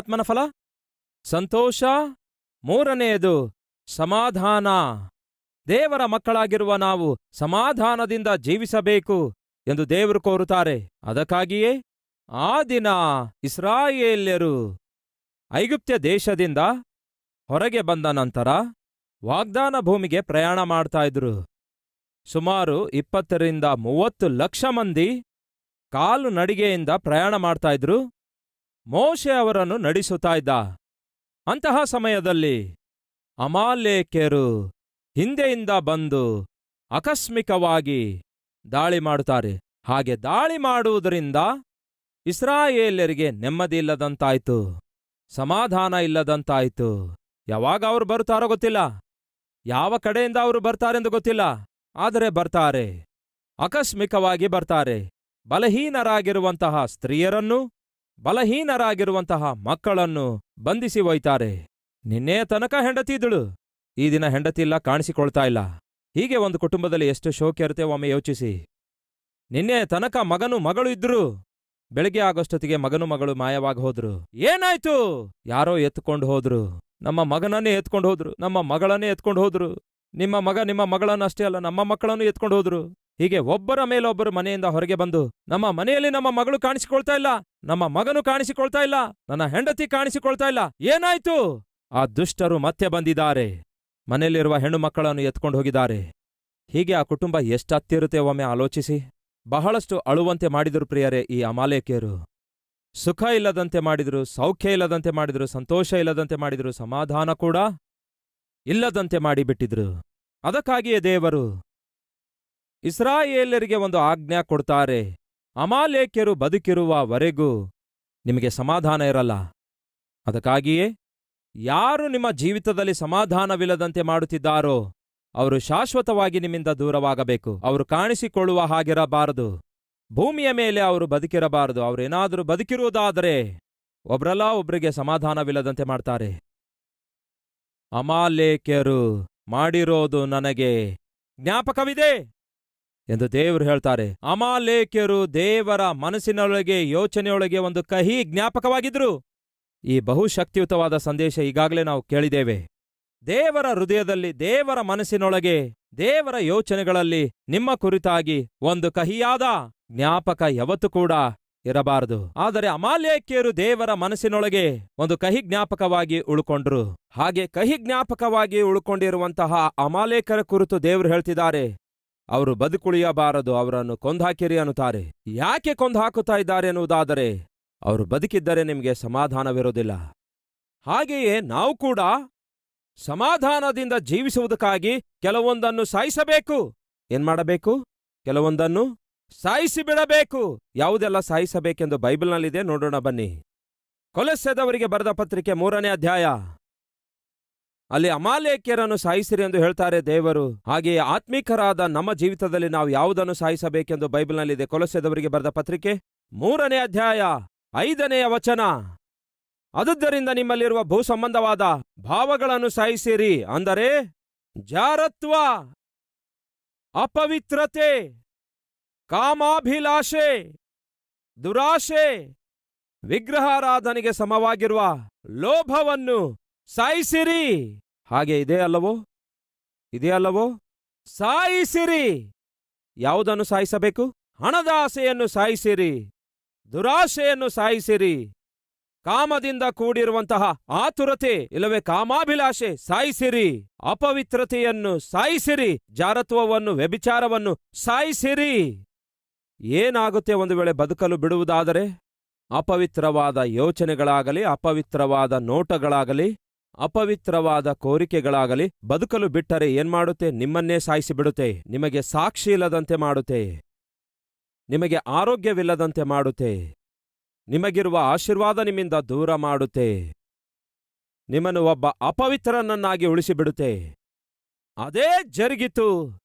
ಸಮಾಧಾನ ಫಲ? ಸಂತೋಷ? ಮೂರನೆಯದು, ಸಮಾಧಾನ. ದೇವರ ಮಕ್ಕಳಾಗಿರುವ ನಾವು ಸಮಾಧಾನದಿಂದ ಜೀವಿಸಬೇಕು ಎಂದು ದೇವರು ಕೋರುತ್ತಾರೆ. ಅದಕ್ಕಾಗಿಯೇ ಆ ದಿನ ಇಸ್ರಾಯೇಲ್ಯರು ಐಗುಪ್ತ್ಯ ದೇಶದಿಂದ ಹೊರಗೆ ಬಂದ ನಂತರ ವಾಗ್ದಾನ ಭೂಮಿಗೆ ಪ್ರಯಾಣ ಮಾಡ್ತಾ ಇದ್ರು ಸುಮಾರು ಇಪ್ಪತ್ತರಿಂದ ಮೂವತ್ತು ಲಕ್ಷ ಮಂದಿ ಕಾಲು ನಡಿಗೆಯಿಂದ ಪ್ರಯಾಣ ಮಾಡ್ತಾ ಇದ್ರು ಮೋಶೆ ಅವರನ್ನು ನಡೆಸುತ್ತಾ ಇದ್ದ. ಅಂತಹ ಸಮಯದಲ್ಲಿ ಅಮಾಲೇಕ್ಯರು ಹಿಂದೆಯಿಂದ ಬಂದು ಆಕಸ್ಮಿಕವಾಗಿ ದಾಳಿ ಮಾಡುತ್ತಾರೆ. ಹಾಗೆ ದಾಳಿ ಮಾಡುವುದರಿಂದ ಇಸ್ರಾಯೇಲ್ಯರಿಗೆ ನೆಮ್ಮದಿ ಇಲ್ಲದಂತಾಯಿತು, ಸಮಾಧಾನ ಇಲ್ಲದಂತಾಯ್ತು. ಯಾವಾಗ ಅವರು ಬರುತ್ತಾರೋ ಗೊತ್ತಿಲ್ಲ. ಯಾವ ಕಡೆಯಿಂದ ಅವರು ಬರ್ತಾರೆಂದು ಗೊತ್ತಿಲ್ಲ. ಆದರೆ ಬರ್ತಾರೆ. ಆಕಸ್ಮಿಕವಾಗಿ ಬರ್ತಾರೆ. ಬಲಹೀನರಾಗಿರುವಂತಹ ಸ್ತ್ರೀಯರನ್ನು ಬಲಹೀನರಾಗಿರುವಂತಹ ಮಕ್ಕಳನ್ನು ಬಂಧಿಸಿ ಒಯ್ತಾರೆ ನಿನ್ನೆಯ ತನಕ ಹೆಂಡತಿ ಇದ್ದಳು. ಈ ದಿನ ಹೆಂಡತಿ ಇಲ್ಲ, ಕಾಣಿಸಿಕೊಳ್ತಾ ಇಲ್ಲ. ಹೀಗೆ ಒಂದು ಕುಟುಂಬದಲ್ಲಿ ಎಷ್ಟು ಶೋಕ ಇರುತ್ತೆ ಒಮ್ಮೆ ಯೋಚಿಸಿ. ನಿನ್ನೆ ತನಕ ಮಗನು ಮಗಳು ಇದ್ರು. ಬೆಳಿಗ್ಗೆ ಆಗೋಷ್ಟೊತ್ತಿಗೆ ಮಗನು ಮಗಳು ಮಾಯವಾಗಿ ಹೋದ್ರು. ಏನಾಯ್ತು? ಯಾರೋ ಎತ್ಕೊಂಡು ಹೋದ್ರು. ನಮ್ಮ ಮಗನನ್ನೇ ಎತ್ಕೊಂಡು ಹೋದ್ರು. ನಮ್ಮ ಮಗಳನ್ನೇ ಎತ್ಕೊಂಡು ಹೋದ್ರು. ನಿಮ್ಮ ಮಗ ನಿಮ್ಮ ಮಗಳನ್ನ ಅಷ್ಟೇ ಅಲ್ಲ, ನಮ್ಮ ಮಕ್ಕಳನ್ನು ಎತ್ಕೊಂಡು ಹೋದ್ರು. ಹೀಗೆ ಒಬ್ಬರ ಮೇಲೊಬ್ಬರು ಮನೆಯಿಂದ ಹೊರಗೆ ಬಂದು, ನಮ್ಮ ಮನೆಯಲ್ಲಿ ನಮ್ಮ ಮಗಳು ಕಾಣಿಸಿಕೊಳ್ತಾ ಇಲ್ಲ, ನಮ್ಮ ಮಗನು ಕಾಣಿಸಿಕೊಳ್ತಾ ಇಲ್ಲ, ನನ್ನ ಹೆಂಡತಿ ಕಾಣಿಸಿಕೊಳ್ತಾ ಇಲ್ಲ, ಏನಾಯ್ತು? ಆ ದುಷ್ಟರು ಮತ್ತೆ ಬಂದಿದ್ದಾರೆ. ಮನೆಯಲ್ಲಿರುವ ಹೆಣ್ಣು ಮಕ್ಕಳನ್ನು ಎತ್ಕೊಂಡು ಹೋಗಿದ್ದಾರೆ. ಹೀಗೆ ಆ ಕುಟುಂಬ ಎಷ್ಟತ್ತಿರುತ್ತೆ ಒಮ್ಮೆ ಆಲೋಚಿಸಿ. ಬಹಳಷ್ಟು ಅಳುವಂತೆ ಮಾಡಿದರು ಪ್ರಿಯರೇ ಈ ಅಮಾಲೇಕಿಯರು. ಸುಖ ಇಲ್ಲದಂತೆ ಮಾಡಿದ್ರು, ಸೌಖ್ಯ ಇಲ್ಲದಂತೆ ಮಾಡಿದ್ರು, ಸಂತೋಷ ಇಲ್ಲದಂತೆ ಮಾಡಿದ್ರು, ಸಮಾಧಾನ ಕೂಡ ಇಲ್ಲದಂತೆ ಮಾಡಿಬಿಟ್ಟಿದ್ರು. ಅದಕ್ಕಾಗಿಯೇ ದೇವರು ಇಸ್ರಾಯೇಲ್ಯರಿಗೆ ಒಂದು ಆಜ್ಞಾ ಕೊಡ್ತಾರೆ. ಅಮಾಲೇಕ್ಯರು ಬದುಕಿರುವವರೆಗೂ ನಿಮಗೆ ಸಮಾಧಾನ ಇರಲ್ಲ. ಅದಕ್ಕಾಗಿಯೇ ಯಾರು ನಿಮ್ಮ ಜೀವಿತದಲ್ಲಿ ಸಮಾಧಾನವಿಲ್ಲದಂತೆ ಮಾಡುತ್ತಿದ್ದಾರೋ, ಅವರು ಶಾಶ್ವತವಾಗಿ ನಿಮ್ಮಿಂದ ದೂರವಾಗಬೇಕು. ಅವರು ಕಾಣಿಸಿಕೊಳ್ಳುವ ಹಾಗಿರಬಾರದು. ಭೂಮಿಯ ಮೇಲೆ ಅವರು ಬದುಕಿರಬಾರದು. ಅವರೇನಾದರೂ ಬದುಕಿರುವುದಾದರೆ ಒಬ್ರಲ್ಲ ಒಬ್ರಿಗೆ ಸಮಾಧಾನವಿಲ್ಲದಂತೆ ಮಾಡ್ತಾರೆ. ಅಮಾಲೇಕ್ಯರು ಮಾಡಿರೋದು ನನಗೆ ಜ್ಞಾಪಕವಿದೆ. ಎಂದು ದೇವರು ಹೇಳ್ತಾರೆ. ಅಮಾಲೇಖ್ಯರು ದೇವರ ಮನಸ್ಸಿನೊಳಗೆ, ಯೋಚನೆಯೊಳಗೆ ಒಂದು ಕಹಿ ಜ್ಞಾಪಕವಾಗಿದ್ರು. ಈ ಬಹುಶಕ್ತಿಯುತವಾದ ಸಂದೇಶ ಈಗಾಗಲೇ ನಾವು ಕೇಳಿದ್ದೇವೆ. ದೇವರ ಹೃದಯದಲ್ಲಿ, ದೇವರ ಮನಸ್ಸಿನೊಳಗೆ, ದೇವರ ಯೋಚನೆಗಳಲ್ಲಿ ನಿಮ್ಮ ಕುರಿತಾಗಿ ಒಂದು ಕಹಿಯಾದ ಜ್ಞಾಪಕ ಯಾವತ್ತು ಕೂಡ ಇರಬಾರದು. ಆದರೆ ಅಮಾಲೇಖ್ಯರು ದೇವರ ಮನಸ್ಸಿನೊಳಗೆ ಒಂದು ಕಹಿ ಜ್ಞಾಪಕವಾಗಿ ಉಳ್ಕೊಂಡ್ರು. ಹಾಗೆ ಕಹಿ ಜ್ಞಾಪಕವಾಗಿ ಉಳ್ಕೊಂಡಿರುವಂತಹ ಅಮಾಲೇಕರ ಕುರಿತು ದೇವರು ಹೇಳ್ತಿದ್ದಾರೆ. ಅವರು ಬದುಕುಳಿಯಬಾರದು, ಅವರನ್ನು ಕೊಂದಾಕಿರಿ ಅನ್ನುತ್ತಾರೆ. ಯಾಕೆ ಕೊಂದ್ಹಾಕುತ್ತಾ ಇದ್ದಾರೆ ಎನ್ನುವುದಾದರೆ, ಅವರು ಬದುಕಿದ್ದರೆ ನಿಮಗೆ ಸಮಾಧಾನವಿರೋದಿಲ್ಲ ಹಾಗೆಯೇ ನಾವು ಕೂಡ ಸಮಾಧಾನದಿಂದ ಜೀವಿಸುವುದಕ್ಕಾಗಿ ಕೆಲವೊಂದನ್ನು ಸಾಯಿಸಬೇಕು. ಏನ್ಮಾಡಬೇಕು ಕೆಲವೊಂದನ್ನು ಸಾಯಿಸಿ ಬಿಡಬೇಕು ಯಾವುದೆಲ್ಲ ಸಾಯಿಸಬೇಕೆಂದು ಬೈಬಲ್ನಲ್ಲಿದೆ ನೋಡೋಣ ಬನ್ನಿ. ಕೊಲೆಸೆದವರಿಗೆ ಬರೆದ ಪತ್ರಿಕೆ ಮೂರನೇ ಅಧ್ಯಾಯ. ಅಲ್ಲಿ ಅಮಾಲೇಕ್ಯರನ್ನು ಸಾಯಿಸಿರಿ ಎಂದು ಹೇಳ್ತಾರೆ ದೇವರು. ಹಾಗೆಯೇ ಆತ್ಮೀಕರಾದ ನಮ್ಮ ಜೀವಿತದಲ್ಲಿ ನಾವು ಯಾವುದನ್ನು ಸಾಯಿಸಬೇಕೆಂದು ಬೈಬಲ್ನಲ್ಲಿದೆ ಕೊಲಸೆದವರಿಗೆ ಬರೆದ ಪತ್ರಿಕೆ ಮೂರನೇ ಅಧ್ಯಾಯ ಐದನೆಯ ವಚನ. ಅದುದರಿಂದ ನಿಮ್ಮಲ್ಲಿರುವ ಭೂ ಸಂಬಂಧವಾದ ಭಾವಗಳನ್ನು ಸಾಯಿಸಿರಿ. ಅಂದರೆ ಜಾರತ್ವ, ಅಪವಿತ್ರತೆ, ಕಾಮಾಭಿಲಾಷೆ, ದುರಾಶೆ, ವಿಗ್ರಹಾರಾಧನೆಗೆ ಸಮವಾಗಿರುವ ಲೋಭವನ್ನು ಸಾಯಿಸಿರಿ. ಹಾಗೆ ಇದೇ ಅಲ್ಲವೋ? ಇದೇ ಅಲ್ಲವೋ? ಸಾಯಿಸಿರಿ! ಯಾವುದನ್ನು ಸಾಯಿಸಬೇಕು? ಹಣದ ಆಸೆಯನ್ನು ಸಾಯಿಸಿರಿ ದುರಾಶೆಯನ್ನು ಸಾಯಿಸಿರಿ. ಕಾಮದಿಂದ ಕೂಡಿರುವಂತಹ ಆತುರತೆ, ಇಲ್ಲವೇ ಕಾಮಾಭಿಲಾಷೆ, ಸಾಯಿಸಿರಿ. ಅಪವಿತ್ರತೆಯನ್ನು ಸಾಯಿಸಿರಿ, ಜಾರತ್ವವನ್ನು, ವ್ಯಭಿಚಾರವನ್ನು ಸಾಯಿಸಿರಿ. ಏನಾಗುತ್ತೆ ಒಂದು ವೇಳೆ ಬದುಕಲು ಬಿಡುವುದಾದರೆ? ಅಪವಿತ್ರವಾದ ಯೋಚನೆಗಳಾಗಲಿ, ಅಪವಿತ್ರವಾದ ನೋಟಗಳಾಗಲಿ ಅಪವಿತ್ರವಾದ ಕೋರಿಕೆಗಳಾಗಲಿ ಬದುಕಲು ಬಿಟ್ಟರೆ ಏನ್ಮಾಡುತ್ತೆ ನಿಮ್ಮನ್ನೇ ಸಾಯಿಸಿಬಿಡುತ್ತೆ ನಿಮಗೆ ಸಾಕ್ಷಿ ಇಲ್ಲದಂತೆ ಮಾಡುತ್ತೆ. ನಿಮಗೆ ಆರೋಗ್ಯವಿಲ್ಲದಂತೆ ಮಾಡುತ್ತೆ. ನಿಮಗಿರುವ ಆಶೀರ್ವಾದ ನಿಮ್ಮಿಂದ ದೂರ ಮಾಡುತ್ತೆ. ನಿಮ್ಮನ್ನು ಒಬ್ಬ ಅಪವಿತ್ರನನ್ನಾಗಿ ಉಳಿಸಿಬಿಡುತ್ತೆ ಅದೇ ಜರುಗಿತು.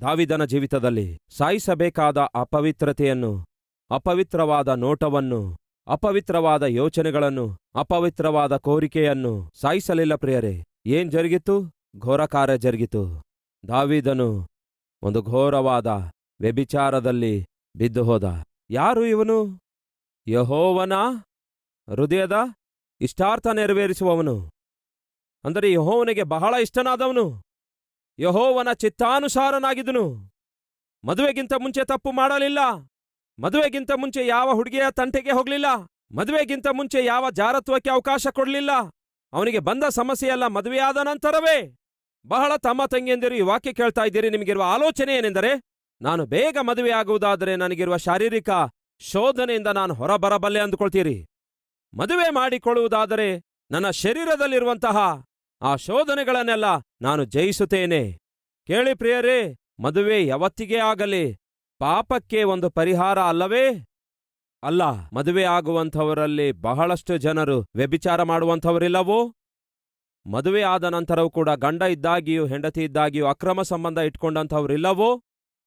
ದಾವಿದನ ಜೀವಿತದಲ್ಲಿ ಸಾಯಿಸಬೇಕಾದ ಅಪವಿತ್ರತೆಯನ್ನು, ಅಪವಿತ್ರವಾದ ನೋಟವನ್ನು ಅಪವಿತ್ರವಾದ ಯೋಚನೆಗಳನ್ನು, ಅಪವಿತ್ರವಾದ ಕೋರಿಕೆಯನ್ನು ಸಾಯಿಸಲಿಲ್ಲ ಪ್ರಿಯರೇ. ಏನ್ ಜರುಗಿತು? ಘೋರ ಕಾರ್ಯ ಜರುಗಿತು. ದಾವಿದನು ಒಂದು ಘೋರವಾದ ವ್ಯಭಿಚಾರದಲ್ಲಿ ಬಿದ್ದು ಹೋದ. ಯಾರು ಇವನು? ಯಹೋವನ ಹೃದಯದ ಇಷ್ಟಾರ್ಥ ನೆರವೇರಿಸುವವನು. ಅಂದರೆ ಯಹೋವನಿಗೆ ಬಹಳ ಇಷ್ಟನಾದವನು. ಯಹೋವನ ಚಿತ್ತಾನುಸಾರನಾಗಿದನು ಮದುವೆಗಿಂತ ಮುಂಚೆ ತಪ್ಪು ಮಾಡಲಿಲ್ಲ. ಮದುವೆಗಿಂತ ಮುಂಚೆ ಯಾವ ಹುಡುಗಿಯ ತಂಟೆಗೆ ಹೋಗ್ಲಿಲ್ಲ? ಮದುವೆಗಿಂತ ಮುಂಚೆ ಯಾವ ಜಾರತ್ವಕ್ಕೆ ಅವಕಾಶ ಕೊಡಲಿಲ್ಲ? ಅವನಿಗೆ ಬಂದ ಸಮಸ್ಯೆಯೆಲ್ಲ ಮದುವೆಯಾದ ನಂತರವೇ? ಬಹಳ ತಮ್ಮ ತಂಗಿಯಂದಿರು ಈ ವಾಕ್ಯ ಕೇಳ್ತಾ ಇದ್ದೀರಿ. ನಿಮಗಿರುವ ಆಲೋಚನೆ ಏನೆಂದರೆ, ನಾನು ಬೇಗ ಮದುವೆಯಾಗುವುದಾದರೆ ನನಗಿರುವ ಶಾರೀರಿಕ ಶೋಧನೆಯಿಂದ ನಾನು ಹೊರಬರಬಲ್ಲೆ ಅಂದುಕೊಳ್ತೀರಿ. ಮದುವೆ ಮಾಡಿಕೊಳ್ಳುವುದಾದರೆ ನನ್ನ ಶರೀರದಲ್ಲಿರುವಂತಹ ಆ ಶೋಧನೆಗಳನ್ನೆಲ್ಲ ನಾನು ಜಯಿಸುತ್ತೇನೆ. ಕೇಳಿ ಪ್ರಿಯರೇ, ಮದುವೆ ಯಾವತ್ತಿಗೇ ಆಗಲಿ ಪಾಪಕ್ಕೆ ಒಂದು ಪರಿಹಾರ ಅಲ್ಲವೇ? ಅಲ್ಲ, ಮದುವೆ ಆಗುವಂಥವರಲ್ಲಿ ಬಹಳಷ್ಟು ಜನರು ವ್ಯಭಿಚಾರ ಮಾಡುವಂಥವರಿಲ್ಲವೋ? ಮದುವೆ ಆದ ನಂತರವೂ ಕೂಡ ಗಂಡ ಇದ್ದಾಗಿಯೂ ಹೆಂಡತಿ ಇದ್ದಾಗಿಯೂ ಅಕ್ರಮ ಸಂಬಂಧ ಇಟ್ಕೊಂಡಂಥವ್ರಿಲ್ಲವೋ?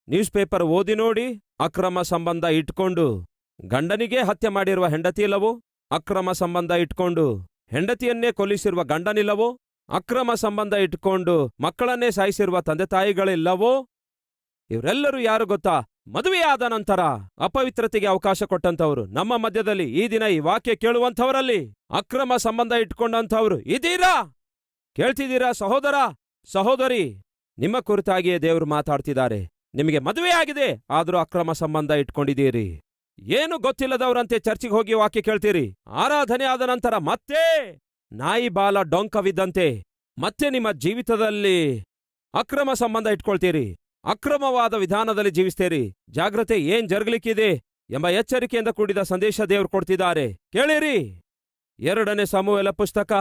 ನ್ಯೂಸ್ ಪೇಪರ್ ಓದಿ ನೋಡಿ, ಅಕ್ರಮ ಸಂಬಂಧ ಇಟ್ಕೊಂಡು, ಗಂಡನಿಗೆ ಹತ್ಯೆ ಮಾಡಿರುವ ಹೆಂಡತಿ ಇಲ್ಲವೋ? ಅಕ್ರಮ ಸಂಬಂಧ ಇಟ್ಕೊಂಡು, ಹೆಂಡತಿಯನ್ನೇ ಕೊಲ್ಲಿಸಿರುವ ಗಂಡನಿಲ್ಲವೋ? ಅಕ್ರಮ ಸಂಬಂಧ ಇಟ್ಕೊಂಡು, ಮಕ್ಕಳನ್ನೇ ಸಾಯಿಸಿರುವ ತಂದೆ ತಾಯಿಗಳಿಲ್ಲವೋ? ಇವರೆಲ್ಲರೂ ಯಾರು ಗೊತ್ತಾ? ಮದುವೆಯಾದ ನಂತರ ಅಪವಿತ್ರತೆಗೆ ಅವಕಾಶ ಕೊಟ್ಟಂತವರು ನಮ್ಮ ಮಧ್ಯದಲ್ಲಿ ಈ ದಿನ ಈ ವಾಕ್ಯ ಕೇಳುವಂಥವರಲ್ಲಿ ಅಕ್ರಮ ಸಂಬಂಧ ಇಟ್ಕೊಂಡಂಥವ್ರು ಇದೀರಾ? ಕೇಳ್ತಿದ್ದೀರಾ ಸಹೋದರ? ಸಹೋದರಿ, ನಿಮ್ಮ ಕುರಿತಾಗಿಯೇ ದೇವರು ಮಾತಾಡ್ತಿದ್ದಾರೆ. ನಿಮಗೆ ಮದುವೆ ಆಗಿದೆ ಆದ್ರೂ ಅಕ್ರಮ ಸಂಬಂಧ ಇಟ್ಕೊಂಡಿದ್ದೀರಿ. ಏನು ಗೊತ್ತಿಲ್ಲದವರಂತೆ ಚರ್ಚಿಗೆ ಹೋಗಿ ವಾಕ್ಯ ಕೇಳ್ತೀರಿ. ಆರಾಧನೆ ಆದ ನಂತರ ಮತ್ತೆ ನಾಯಿ ಬಾಲ ಡೊಂಕವಿದ್ದಂತೆ ಮತ್ತೆ ನಿಮ್ಮ ಜೀವಿತದಲ್ಲಿ ಅಕ್ರಮ ಸಂಬಂಧ ಇಟ್ಕೊಳ್ತೀರಿ. ಅಕ್ರಮವಾದ ವಿಧಾನದಲ್ಲಿ ಜೀವಿಸ್ತೀರಿ. ಜಾಗ್ರತೆ ಏನ್ ಜರುಗಲಿಕ್ಕಿದೆ ಎಂಬ ಎಚ್ಚರಿಕೆಯಿಂದ ಕೂಡಿದ ಸಂದೇಶ ದೇವರು ಕೊಡ್ತಿದ್ದಾರೆ. ಕೇಳಿರಿ. ಎರಡನೇ ಸಮೂಹಲ ಪುಸ್ತಕ,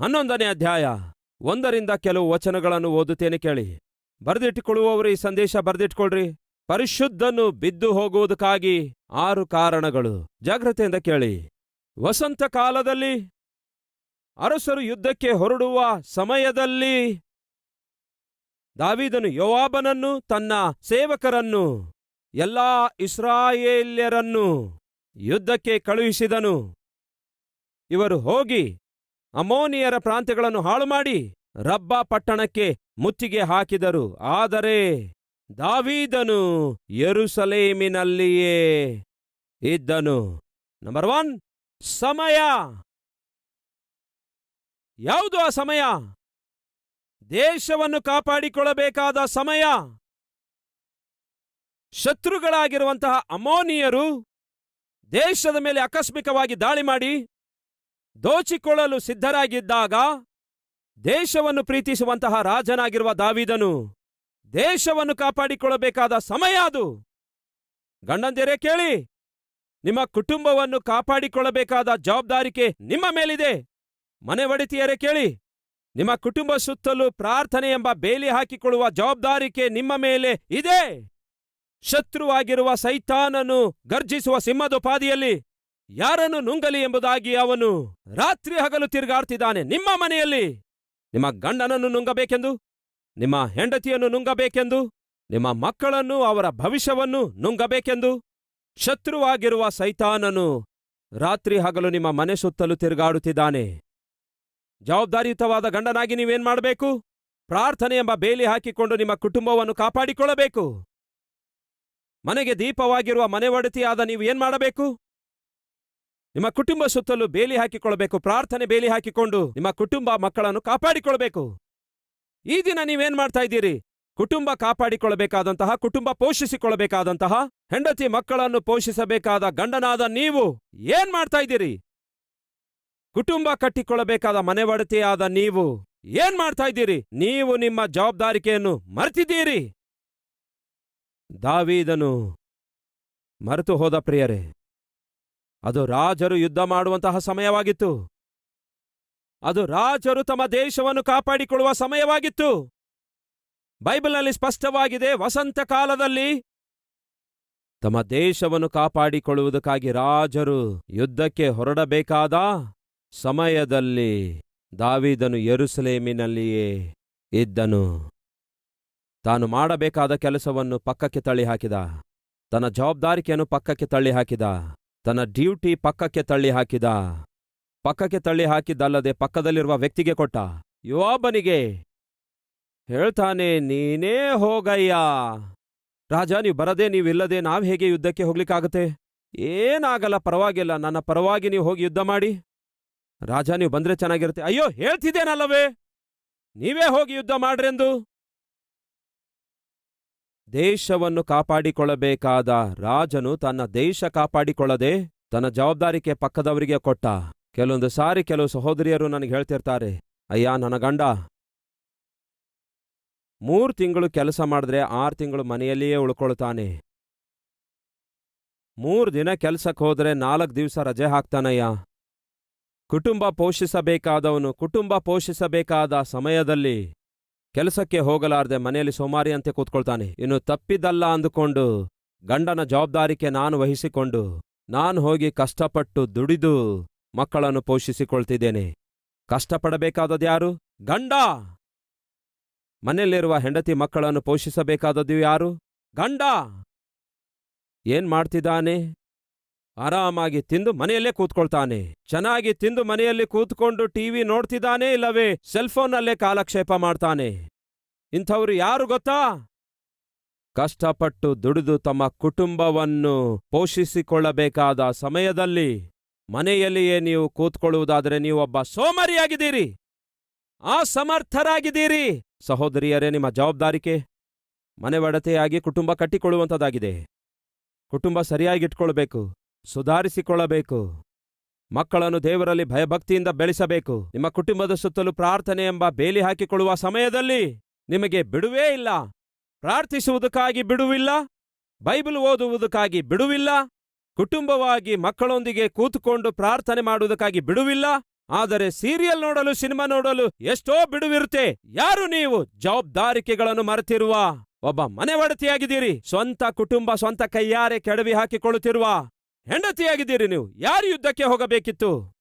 ಹನ್ನೊಂದನೇ ಅಧ್ಯಾಯ, ಒಂದರಿಂದ ಕೆಲವು ವಚನಗಳನ್ನು ಓದುತ್ತೇನೆ ಕೇಳಿ. ಬರೆದಿಟ್ಟುಕೊಳ್ಳುವವರು ಈ ಸಂದೇಶ ಬರೆದಿಟ್ಕೊಳ್ರಿ ಪರಿಶುದ್ಧನು ಬಿದ್ದು ಹೋಗುವುದಕ್ಕಾಗಿ ಆರು ಕಾರಣಗಳು. ಜಾಗ್ರತೆಯಿಂದ ಕೇಳಿ. ವಸಂತ ಕಾಲದಲ್ಲಿ ಅರಸರು ಯುದ್ಧಕ್ಕೆ ಹೊರಡುವ ಸಮಯದಲ್ಲಿ ದಾವೀದನು ಯೋವಾಬನನ್ನು, ತನ್ನ ಸೇವಕರನ್ನು, ಎಲ್ಲಾ ಇಸ್ರಾಯೇಲ್ಯರನ್ನು ಯುದ್ಧಕ್ಕೆ ಕಳುಹಿಸಿದನು. ಇವರು ಹೋಗಿ ಅಮೋನಿಯರ ಪ್ರಾಂತ್ಯಗಳನ್ನು ಹಾಳುಮಾಡಿ ರಬ್ಬ ಪಟ್ಟಣಕ್ಕೆ ಮುತ್ತಿಗೆ ಹಾಕಿದರು. ಆದರೆ ದಾವೀದನು ಯರುಸಲೇಮಿನಲ್ಲಿಯೇ ಇದ್ದನು. ನಂಬರ್ ಒನ್ ಸಮಯ. ಯಾವುದು ಆ ಸಮಯ? ದೇಶವನ್ನು ಕಾಪಾಡಿಕೊಳ್ಳಬೇಕಾದ ಸಮಯ. ಶತ್ರುಗಳಾಗಿರುವಂತಹ ಅಮೋನಿಯರು ದೇಶದ ಮೇಲೆ ಆಕಸ್ಮಿಕವಾಗಿ ದಾಳಿ ಮಾಡಿ ದೋಚಿಕೊಳ್ಳಲು ಸಿದ್ಧರಾಗಿದ್ದಾಗ ದೇಶವನ್ನು ಪ್ರೀತಿಸುವಂತಹ ರಾಜನಾಗಿರುವ ದಾವಿದನು ದೇಶವನ್ನು ಕಾಪಾಡಿಕೊಳ್ಳಬೇಕಾದ ಸಮಯ ಅದು. ಗಂಡಂದಿರೇ ಕೇಳಿ, ನಿಮ್ಮ ಕುಟುಂಬವನ್ನು ಕಾಪಾಡಿಕೊಳ್ಳಬೇಕಾದ ಜವಾಬ್ದಾರಿಕೆ ನಿಮ್ಮ ಮೇಲಿದೆ. ಮನೆ ಒಡೆತಿಯರೇ ಕೇಳಿ ನಿಮ್ಮ ಕುಟುಂಬ ಸುತ್ತಲೂ ಪ್ರಾರ್ಥನೆ ಎಂಬ ಬೇಲಿ ಹಾಕಿಕೊಳ್ಳುವ ಜವಾಬ್ದಾರಿಕೆ ನಿಮ್ಮ ಮೇಲೆ ಇದೆ. ಶತ್ರುವಾಗಿರುವ ಸೈತಾನನು ಗರ್ಜಿಸುವ ಸಿಂಹದೋಪಾದಿಯಲ್ಲಿ ಯಾರನ್ನು ನುಂಗಲಿ ಎಂಬುದಾಗಿ ಅವನು ರಾತ್ರಿ ಹಗಲು ತಿರುಗಾಡ್ತಿದ್ದಾನೆ ನಿಮ್ಮ ಮನೆಯಲ್ಲಿ. ನಿಮ್ಮ ಗಂಡನನ್ನು ನುಂಗಬೇಕೆಂದು, ನಿಮ್ಮ ಹೆಂಡತಿಯನ್ನು ನುಂಗಬೇಕೆಂದು, ನಿಮ್ಮ ಮಕ್ಕಳನ್ನು ಅವರ ಭವಿಷ್ಯವನ್ನು ನುಂಗಬೇಕೆಂದು ಶತ್ರುವಾಗಿರುವ ಸೈತಾನನು ರಾತ್ರಿ ಹಗಲು ನಿಮ್ಮ ಮನೆ ಸುತ್ತಲೂ ತಿರುಗಾಡುತ್ತಿದ್ದಾನೆ. ಜವಾಬ್ದಾರಿಯುತವಾದ ಗಂಡನಾಗಿ ನೀವೇನ್ ಮಾಡಬೇಕು? ಪ್ರಾರ್ಥನೆ ಎಂಬ ಬೇಲಿ ಹಾಕಿಕೊಂಡು ನಿಮ್ಮ ಕುಟುಂಬವನ್ನು ಕಾಪಾಡಿಕೊಳ್ಳಬೇಕು. ಮನೆಗೆ ದೀಪವಾಗಿರುವ ಮನೆ ಒಡತಿಯಾದ ನೀವು ಏನ್ ಮಾಡಬೇಕು? ನಿಮ್ಮ ಕುಟುಂಬ ಸುತ್ತಲೂ ಬೇಲಿ ಹಾಕಿಕೊಳ್ಳಬೇಕು. ಪ್ರಾರ್ಥನೆ ಬೇಲಿ ಹಾಕಿಕೊಂಡು ನಿಮ್ಮ ಕುಟುಂಬ ಮಕ್ಕಳನ್ನು ಕಾಪಾಡಿಕೊಳ್ಳಬೇಕು. ಈ ದಿನ ನೀವೇನ್ ಮಾಡ್ತಾ ಇದ್ದೀರಿ? ಕುಟುಂಬ ಕಾಪಾಡಿಕೊಳ್ಳಬೇಕಾದಂತಹ, ಕುಟುಂಬ ಪೋಷಿಸಿಕೊಳ್ಳಬೇಕಾದಂತಹ, ಹೆಂಡತಿ ಮಕ್ಕಳನ್ನು ಪೋಷಿಸಬೇಕಾದ ಗಂಡನಾದ ನೀವು ಏನ್ ಮಾಡ್ತಾ ಇದ್ದೀರಿ? ಕುಟುಂಬ ಕಟ್ಟಿಕೊಳ್ಳಬೇಕಾದ ಮನೆ ಒಡತಿಯಾದ ನೀವು, ಏನ್ ಮಾಡ್ತಾ ಇದ್ದೀರಿ? ನೀವು ನಿಮ್ಮ ಜವಾಬ್ದಾರಿಕೆಯನ್ನು ಮರ್ತಿದ್ದೀರಿ. ದಾವೀದನು ಮರೆತು ಹೋದ ಪ್ರಿಯರೇ, ಅದು ರಾಜರು ಯುದ್ಧ ಮಾಡುವಂತಹ ಸಮಯವಾಗಿತ್ತು. ಅದು ರಾಜರು ತಮ್ಮ ದೇಶವನ್ನು ಕಾಪಾಡಿಕೊಳ್ಳುವ ಸಮಯವಾಗಿತ್ತು. ಬೈಬಲ್ನಲ್ಲಿ ಸ್ಪಷ್ಟವಾಗಿದೆ, ವಸಂತ ಕಾಲದಲ್ಲಿ ತಮ್ಮ ದೇಶವನ್ನು ಕಾಪಾಡಿಕೊಳ್ಳುವುದಕ್ಕಾಗಿ ರಾಜರು ಯುದ್ಧಕ್ಕೆ ಹೊರಡಬೇಕಾದ ಸಮಯದಲ್ಲಿ ದಾವಿದನು ಯರುಸಲೇಮಿನಲ್ಲಿಯೇ ಇದ್ದನು. ತಾನು ಮಾಡಬೇಕಾದ ಕೆಲಸವನ್ನು ಪಕ್ಕಕ್ಕೆ ತಳ್ಳಿಹಾಕಿದ. ತನ್ನ ಜವಾಬ್ದಾರಿಕೆಯನ್ನು ಪಕ್ಕಕ್ಕೆ ತಳ್ಳಿಹಾಕಿದ. ತನ್ನ ಡ್ಯೂಟಿ ಪಕ್ಕಕ್ಕೆ ತಳ್ಳಿಹಾಕಿದ. ಪಕ್ಕಕ್ಕೆ ತಳ್ಳಿ ಹಾಕಿದ್ದಲ್ಲದೆ ಪಕ್ಕದಲ್ಲಿರುವ ವ್ಯಕ್ತಿಗೆ ಕೊಟ್ಟ. ಯುವಾಬನಿಗೆ ಹೇಳ್ತಾನೆ, ನೀನೇ ಹೋಗಯ್ಯ. ರಾಜ, ನೀವು ಬರದೆ ನೀವಿಲ್ಲದೆ ನಾವು ಹೇಗೆ ಯುದ್ಧಕ್ಕೆ ಹೋಗ್ಲಿಕ್ಕಾಗತ್ತೆ? ಏನಾಗಲ್ಲ, ಪರವಾಗಿಲ್ಲ. ನನ್ನ ಪರವಾಗಿ ನೀವು ಹೋಗಿ ಯುದ್ಧ ಮಾಡಿ. ರಾಜ, ನೀವು ಬಂದ್ರೆ ಚೆನ್ನಾಗಿರುತ್ತೆ. ಅಯ್ಯೋ, ಹೇಳ್ತಿದ್ದೇನಲ್ಲವೇ? ನೀವೇ ಹೋಗಿ ಯುದ್ಧ ಮಾಡ್ರೆಂದು? ದೇಶವನ್ನು ಕಾಪಾಡಿಕೊಳ್ಳಬೇಕಾದ ರಾಜನು ತನ್ನ ದೇಶ ಕಾಪಾಡಿಕೊಳ್ಳದೆ ತನ್ನ ಜವಾಬ್ದಾರಿಕೆ ಪಕ್ಕದವರಿಗೆ ಕೊಟ್ಟ. ಕೆಲವೊಂದು ಸಾರಿ ಕೆಲವು ಸಹೋದರಿಯರು ನನಗೆ ಹೇಳ್ತಿರ್ತಾರೆ, ಅಯ್ಯ, ನನ್ನ ಗಂಡ, ಮೂರು ತಿಂಗಳು ಕೆಲಸ ಮಾಡಿದ್ರೆ ಆರು ತಿಂಗಳು ಮನೆಯಲ್ಲಿಯೇ ಉಳ್ಕೊಳ್ತಾನೆ. ಮೂರು ದಿನ ಕೆಲಸಕ್ಕೆ ಹೋದ್ರೆ ನಾಲ್ಕು ದಿವಸ ರಜೆ ಹಾಕ್ತಾನಯ್ಯ. ಕುಟುಂಬ ಪೋಷಿಸಬೇಕಾದವನು ಕುಟುಂಬ ಪೋಷಿಸಬೇಕಾದ ಸಮಯದಲ್ಲಿ ಕೆಲಸಕ್ಕೆ ಹೋಗಲಾರದೆ ಮನೆಯಲ್ಲಿ ಸೋಮಾರಿಯಂತೆ ಕೂತ್ಕೊಳ್ತಾನೆ. ಇನ್ನು ತಪ್ಪಿದಲ್ಲ ಅಂದುಕೊಂಡು ಗಂಡನ ಜವಾಬ್ದಾರಿಕೆ ನಾನು ವಹಿಸಿಕೊಂಡು ನಾನು ಹೋಗಿ ಕಷ್ಟಪಟ್ಟು ದುಡಿದು ಮಕ್ಕಳನ್ನು ಪೋಷಿಸಿಕೊಳ್ತಿದ್ದೇನೆ. ಕಷ್ಟಪಡಬೇಕಾದದ್ದು ಯಾರು? ಗಂಡ! ಮನೆಯಲ್ಲಿರುವ ಹೆಂಡತಿ ಮಕ್ಕಳನ್ನು ಪೋಷಿಸಬೇಕಾದದ್ದು ಯಾರು? ಗಂಡ! ಏನ್ ಮಾಡ್ತಿದ್ದಾನೆ? ಆರಾಮಾಗಿ ತಿಂದು ಮನೆಯಲ್ಲೇ ಕೂತ್ಕೊಳ್ತಾನೆ. ಚೆನ್ನಾಗಿ ತಿಂದು ಮನೆಯಲ್ಲಿ ಕೂತ್ಕೊಂಡು ಟಿವಿ ನೋಡ್ತಿದ್ದಾನೆ ಇಲ್ಲವೇ? ಸೆಲ್ಫೋನ್ನಲ್ಲೇ ಕಾಲಕ್ಷೇಪ ಮಾಡ್ತಾನೆ. ಇಂಥವ್ರು ಯಾರು ಗೊತ್ತಾ? ಕಷ್ಟಪಟ್ಟು ದುಡಿದು ತಮ್ಮ ಕುಟುಂಬವನ್ನು ಪೋಷಿಸಿಕೊಳ್ಳಬೇಕಾದ ಸಮಯದಲ್ಲಿ ಮನೆಯಲ್ಲಿಯೇ ನೀವು ಕೂತ್ಕೊಳ್ಳುವುದಾದರೆ ನೀವೊಬ್ಬ ಸೋಮರಿಯಾಗಿದ್ದೀರಿ. ಅಸಮರ್ಥರಾಗಿದ್ದೀರಿ. ಸಹೋದರಿಯರೇ, ನಿಮ್ಮ ಜವಾಬ್ದಾರಿಕೆ ಮನೆ ಒಡತೆಯಾಗಿ ಕುಟುಂಬ ಕಟ್ಟಿಕೊಳ್ಳುವಂಥದ್ದಾಗಿದೆ. ಕುಟುಂಬ ಸರಿಯಾಗಿಟ್ಕೊಳ್ಬೇಕು ಸುಧಾರಿಸಿಕೊಳ್ಳಬೇಕು. ಮಕ್ಕಳನ್ನು ದೇವರಲ್ಲಿ ಭಯಭಕ್ತಿಯಿಂದ ಬೆಳೆಸಬೇಕು. ನಿಮ್ಮ ಕುಟುಂಬದ ಸುತ್ತಲೂ ಪ್ರಾರ್ಥನೆ ಎಂಬ ಬೇಲಿ ಹಾಕಿಕೊಳ್ಳುವ ಸಮಯದಲ್ಲಿ ನಿಮಗೆ ಬಿಡುವೇ ಇಲ್ಲ. ಪ್ರಾರ್ಥಿಸುವುದಕ್ಕಾಗಿ ಬಿಡುವಿಲ್ಲ. ಬೈಬಲ್ ಓದುವುದಕ್ಕಾಗಿ ಬಿಡುವಿಲ್ಲ. ಕುಟುಂಬವಾಗಿ ಮಕ್ಕಳೊಂದಿಗೆ ಕೂತುಕೊಂಡು ಪ್ರಾರ್ಥನೆ ಮಾಡುವುದಕ್ಕಾಗಿ ಬಿಡುವಿಲ್ಲ. ಆದರೆ ಸೀರಿಯಲ್ ನೋಡಲು, ಸಿನಿಮಾ ನೋಡಲು ಎಷ್ಟೋ ಬಿಡುವಿರುತ್ತೆ. ಯಾರು ನೀವು? ಜವಾಬ್ದಾರಿಕೆಗಳನ್ನು ಮರೆತಿರುವ ಒಬ್ಬ ಮನೆ ಒಡತಿಯಾಗಿದ್ದೀರಿ. ಸ್ವಂತ ಕುಟುಂಬ, ಸ್ವಂತ ಕೈಯಾರೆ ಕೆಡವಿ ಹಾಕಿಕೊಳ್ಳುತ್ತಿರುವ ಹೆಂಡತಿಯಾಗಿದ್ದೀರಿ ನೀವು? ಯಾರು ಯುದ್ಧಕ್ಕೆ ಹೋಗಬೇಕಿತ್ತು?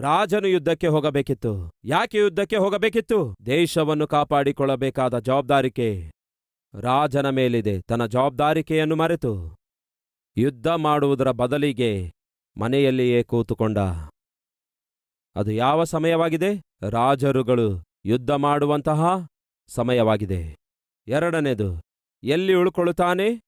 ರಾಜನು ಯುದ್ಧಕ್ಕೆ ಹೋಗಬೇಕಿತ್ತು. ಯಾಕೆ ಯುದ್ಧಕ್ಕೆ ಹೋಗಬೇಕಿತ್ತು? ದೇಶವನ್ನು ಕಾಪಾಡಿಕೊಳ್ಳಬೇಕಾದ ಜವಾಬ್ದಾರಿಕೆ ರಾಜನ ಮೇಲಿದೆ. ತನ್ನ ಜವಾಬ್ದಾರಿಕೆಯನ್ನು ಮರೆತು ಯುದ್ಧ ಮಾಡುವುದರ ಬದಲಿಗೆ ಮನೆಯಲ್ಲಿಯೇ ಕೂತುಕೊಂಡ. ಅದು ಯಾವ ಸಮಯವಾಗಿದೆ? ರಾಜರುಗಳು ಯುದ್ಧ ಮಾಡುವಂತಹ ಸಮಯವಾಗಿದೆ. ಎರಡನೇದು ಎಲ್ಲಿ ಉಳ್ಕೊಳ್ಳುತ್ತಾನೆ?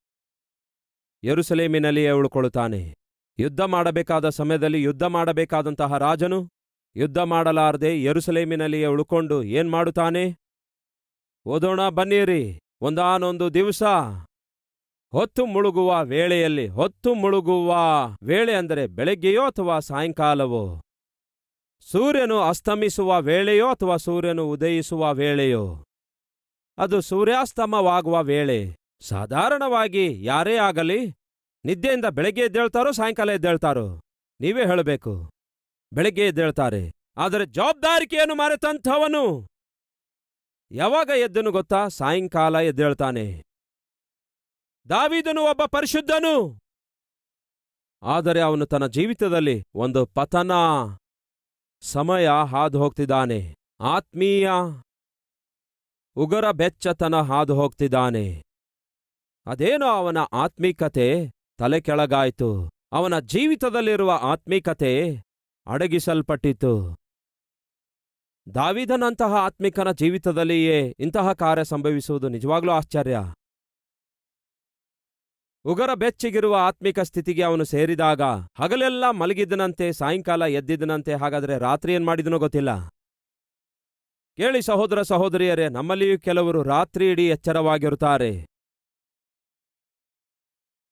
ಯರುಸಲೇಮಿನಲ್ಲಿಯೇ ಉಳ್ಕೊಳ್ಳುತ್ತಾನೆ. ಯುದ್ಧ ಮಾಡಬೇಕಾದ ಸಮಯದಲ್ಲಿ ಯುದ್ಧ ಮಾಡಬೇಕಾದಂತಹ ರಾಜನು ಯುದ್ಧ ಮಾಡಲಾರದೆ ಯರುಸಲೇಮಿನಲ್ಲಿಯೇ ಉಳ್ಕೊಂಡು ಏನ್ ಮಾಡುತ್ತಾನೆ? ಓದೋಣ, ಬನ್ನಿರಿ. ಒಂದಾನೊಂದು ದಿವಸ. ಹೊತ್ತು ಮುಳುಗುವ ವೇಳೆಯಲ್ಲಿ, ಹೊತ್ತು ಮುಳುಗುವ ವೇಳೆ ಅಂದರೆ ಬೆಳಗ್ಗೆಯೋ ಅಥವಾ ಸಾಯಂಕಾಲವೋ? ಸೂರ್ಯನು ಅಸ್ತಮಿಸುವ ವೇಳೆಯೋ ಅಥವಾ ಸೂರ್ಯನು ಉದಯಿಸುವ ವೇಳೆಯೋ? ಅದು ಸೂರ್ಯಾಸ್ತಮವಾಗುವ ವೇಳೆ. ಸಾಧಾರಣವಾಗಿ ಯಾರೇ ಆಗಲಿ ನಿದ್ದೆಯಿಂದ ಬೆಳಗ್ಗೆ ಎದ್ದೇಳ್ತಾರೋ ಸಾಯಂಕಾಲ ಎದ್ದೇಳ್ತಾರೋ? ನೀವೇ ಹೇಳಬೇಕು. ಬೆಳಗ್ಗೆ ಎದ್ದೇಳ್ತಾರೆ. ಆದರೆ ಜವಾಬ್ದಾರಿಕೆಯನ್ನು ಮರೆತಂಥವನು ಯಾವಾಗ ಎದ್ದನು ಗೊತ್ತಾ? ಸಾಯಂಕಾಲ ಎದ್ದೇಳ್ತಾನೆ. ದಾವಿದನು ಒಬ್ಬ ಪರಿಶುದ್ಧನು. ಆದರೆ ಅವನು ತನ್ನ ಜೀವಿತದಲ್ಲಿ ಒಂದು ಪತನ ಸಮಯ ಹಾದು ಹೋಗ್ತಿದ್ದಾನೆ ಆತ್ಮೀಯ ಉಗರ ಬೆಚ್ಚತನ ಹಾದು ಹೋಗ್ತಿದ್ದಾನೆ ಅದೇನೋ ಅವನ ಆತ್ಮೀಕತೆ. ತಲೆ ಕೆಳಗಾಯಿತು. ಅವನ ಜೀವಿತದಲ್ಲಿರುವ ಆತ್ಮೀಕತೆ ಅಡಗಿಸಲ್ಪಟ್ಟಿತು. ದಾವಿದನಂತಹ ಆತ್ಮಿಕನ ಜೀವಿತದಲ್ಲಿಯೇ ಇಂತಹ ಕಾರ್ಯ ಸಂಭವಿಸುವುದು ನಿಜವಾಗ್ಲೂ ಆಶ್ಚರ್ಯ. ಉಗರ ಬೆಚ್ಚಿಗಿರುವ ಆತ್ಮಿಕ ಸ್ಥಿತಿಗೆ ಅವನು ಸೇರಿದಾಗ ಹಗಲೆಲ್ಲ ಮಲಗಿದ್ದನಂತೆ ಸಾಯಂಕಾಲ ಎದ್ದಿದ್ದನಂತೆ ಹಾಗಾದರೆ ರಾತ್ರಿ ಏನ್ ಮಾಡಿದನೋ ಗೊತ್ತಿಲ್ಲ. ಕೇಳಿ ಸಹೋದರ ಸಹೋದರಿಯರೇ, ನಮ್ಮಲ್ಲಿಯೂ ಕೆಲವರು ರಾತ್ರಿ ಇಡೀ ಎಚ್ಚರವಾಗಿರುತ್ತಾರೆ.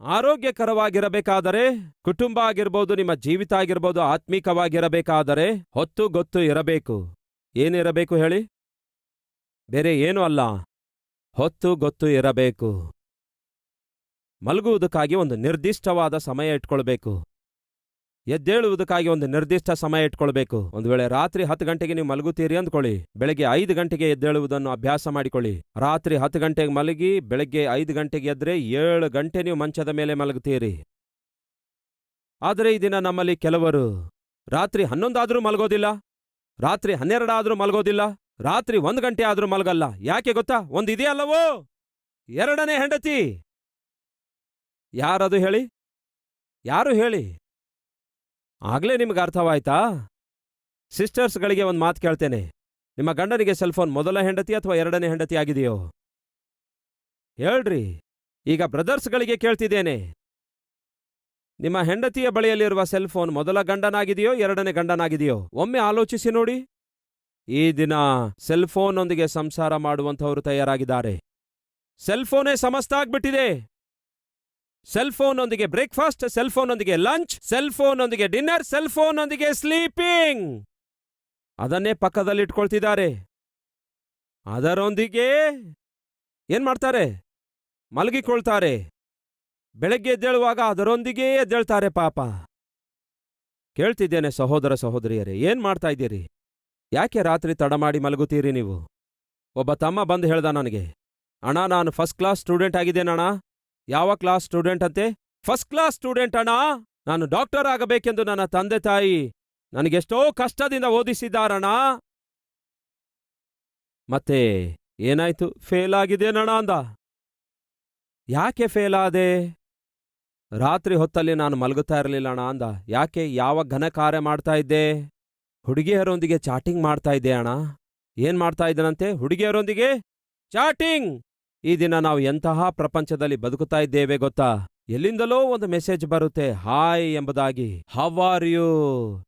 ಆರೋಗ್ಯಕರವಾಗಿರಬೇಕಾದರೆ, ಕುಟುಂಬ ಆಗಿರ್ಬೋದು, ನಿಮ್ಮ ಜೀವಿತ ಆಗಿರ್ಬೋದು, ಆತ್ಮಿಕವಾಗಿರಬೇಕಾದರೆ ಹೊತ್ತು ಗೊತ್ತು ಇರಬೇಕು. ಏನಿರಬೇಕು ಹೇಳಿ? ಬೇರೆ ಏನೂ ಅಲ್ಲ. ಹೊತ್ತು ಗೊತ್ತು ಇರಬೇಕು. ಮಲಗುವುದಕ್ಕಾಗಿ ಒಂದು ನಿರ್ದಿಷ್ಟವಾದ ಸಮಯ ಇಟ್ಕೊಳ್ಬೇಕು. ಎದ್ದೇಳುವುದಕ್ಕಾಗಿ ಒಂದು ನಿರ್ದಿಷ್ಟ ಸಮಯ ಇಟ್ಕೊಳ್ಬೇಕು. ಒಂದು ವೇಳೆ ರಾತ್ರಿ ಹತ್ತು ಗಂಟೆಗೆ ನೀವು ಮಲಗುತ್ತೀರಿ ಅಂದ್ಕೊಳ್ಳಿ. ಬೆಳಗ್ಗೆ ಐದು ಗಂಟೆಗೆ ಎದ್ದೇಳುವುದನ್ನು ಅಭ್ಯಾಸ ಮಾಡಿಕೊಳ್ಳಿ. ರಾತ್ರಿ ಹತ್ತು ಗಂಟೆಗೆ ಮಲಗಿ, ಬೆಳಗ್ಗೆ ಐದು ಗಂಟೆಗೆ ಎದ್ರೆ ಏಳು ಗಂಟೆ ನೀವು ಮಂಚದ ಮೇಲೆ ಮಲಗುತ್ತೀರಿ. ಆದರೆ ಈ ದಿನ ನಮ್ಮಲ್ಲಿ ಕೆಲವರು, ರಾತ್ರಿ ಹನ್ನೊಂದಾದರೂ ಮಲಗೋದಿಲ್ಲ, ರಾತ್ರಿ ಹನ್ನೆರಡಾದರೂ ಮಲಗೋದಿಲ್ಲ, ರಾತ್ರಿ ಒಂದು ಗಂಟೆ ಆದ್ರೂ ಮಲಗಲ್ಲ. ಯಾಕೆ ಗೊತ್ತಾ? ಒಂದು ಇದೆಯಲ್ಲವೋ ಎರಡನೇ ಹೆಂಡತಿ. ಯಾರದು ಹೇಳಿ? ಯಾರು ಹೇಳಿ? ಆಗ್ಲೇ ನಿಮ್ಗೆ ಅರ್ಥವಾಯ್ತಾ? ಸಿಸ್ಟರ್ಸ್ಗಳಿಗೆ ಒಂದು ಮಾತು ಕೇಳ್ತೇನೆ. ನಿಮ್ಮ ಗಂಡನಿಗೆ ಸೆಲ್ಫೋನ್ ಮೊದಲ ಹೆಂಡತಿ ಅಥವಾ ಎರಡನೇ ಹೆಂಡತಿ ಆಗಿದೆಯೋ? ಹೇಳ್ರಿ. ಈಗ ಬ್ರದರ್ಸ್ಗಳಿಗೆ ಕೇಳ್ತಿದ್ದೇನೆ. ನಿಮ್ಮ ಹೆಂಡತಿಯ ಬಳಿಯಲ್ಲಿರುವ ಸೆಲ್ ಫೋನ್ ಮೊದಲ ಗಂಡನಾಗಿದೆಯೋ, ಎರಡನೇ ಗಂಡನಾಗಿದೆಯೋ? ಒಮ್ಮೆ ಆಲೋಚಿಸಿ ನೋಡಿ. ಈ ದಿನ ಸೆಲ್ ಫೋನ್ನೊಂದಿಗೆ ಸಂಸಾರ ಮಾಡುವಂಥವರು ತಯಾರಾಗಿದ್ದಾರೆ. ಸೆಲ್ ಫೋನೇ ಸಮಸ್ತ ಆಗ್ಬಿಟ್ಟಿದೆ. ಸೆಲ್ ಫೋನ್ ಒಂದಿಗೆ ಬ್ರೇಕ್ಫಾಸ್ಟ್ ಸೆಲ್ ಫೋನ್ ಒಂದಿಗೆ ಲಂಚ್ ಸೆಲ್ ಫೋನ್ ಒಂದಿಗೆ ಡಿನ್ನರ್ ಸೆಲ್ ಫೋನ್ ಒಂದಿಗೆ ಸ್ಲೀಪಿಂಗ್ ಅದನ್ನೇ ಪಕ್ಕದಲ್ಲಿಟ್ಕೊಳ್ತಿದ್ದಾರೆ. ಅದರೊಂದಿಗೆ ಏನ್ ಮಾಡ್ತಾರೆ? ಮಲಗಿಕೊಳ್ತಾರೆ. ಬೆಳಗ್ಗೆ ಎದ್ದೇಳುವಾಗ ಅದರೊಂದಿಗೆ ಎದ್ದೇಳ್ತಾರೆ ಪಾಪ. ಕೇಳ್ತಿದ್ದೇನೆ ಸಹೋದರ ಸಹೋದರಿಯರೇ, ಏನ್ ಮಾಡ್ತಾ ಇದ್ದೀರಿ? ಯಾಕೆ ರಾತ್ರಿ ತಡ ಮಾಡಿ ಮಲಗುತ್ತೀರಿ ನೀವು? ಒಬ್ಬ ತಮ್ಮ ಬಂದು ಹೇಳ್ದ ನನಗೆ, ಅಣ್ಣ, ನಾನು ಫಸ್ಟ್ ಕ್ಲಾಸ್ ಸ್ಟೂಡೆಂಟ್ ಆಗಿದ್ದೇನಣ್ಣ. ಯಾವ ಕ್ಲಾಸ್ ಸ್ಟೂಡೆಂಟ್ ಅಂತೆ? ಫಸ್ಟ್ ಕ್ಲಾಸ್ ಸ್ಟೂಡೆಂಟ್ ಅಣ್ಣ, ನಾನು ಡಾಕ್ಟರ್ ಆಗಬೇಕೆಂದು ನನ್ನ ತಂದೆ ತಾಯಿ ನನಗೆಷ್ಟೋ ಕಷ್ಟದಿಂದ ಓದಿಸಿದ್ದಾರಣ ಮತ್ತೆ ಏನಾಯ್ತು? ಫೇಲ್ ಆಗಿದೆನಣ ಅಂದ? ಯಾಕೆ ಫೇಲ್ ಆದೆ? ರಾತ್ರಿ ಹೊತ್ತಲ್ಲಿ ನಾನು ಮಲಗುತ್ತಾ ಇರಲಿಲ್ಲಣ ಅಂದ? ಯಾಕೆ ಯಾವ ಘನ ಕಾರ್ಯ ಮಾಡ್ತಾ ಇದ್ದೆ? ಹುಡುಗಿಯರೊಂದಿಗೆ ಚಾಟಿಂಗ್ ಮಾಡ್ತಾ ಇದ್ದೆ ಅಣ್ಣ. ಏನ್ ಮಾಡ್ತಾ ಇದ್ದನಂತೆ? ಹುಡುಗಿಯರೊಂದಿಗೆ ಚಾಟಿಂಗ್ ಈ ದಿನ ನಾವು ಎಂತಹ ಪ್ರಪಂಚದಲ್ಲಿ ಬದುಕುತ್ತಾ ಇದ್ದೇವೆ ಗೊತ್ತಾ? ಎಲ್ಲಿಂದಲೋ ಒಂದು ಮೆಸೇಜ್ ಬರುತ್ತೆ, ಹಾಯ್ ಎಂಬುದಾಗಿ. ಹವ್ ಆರ್ ಯು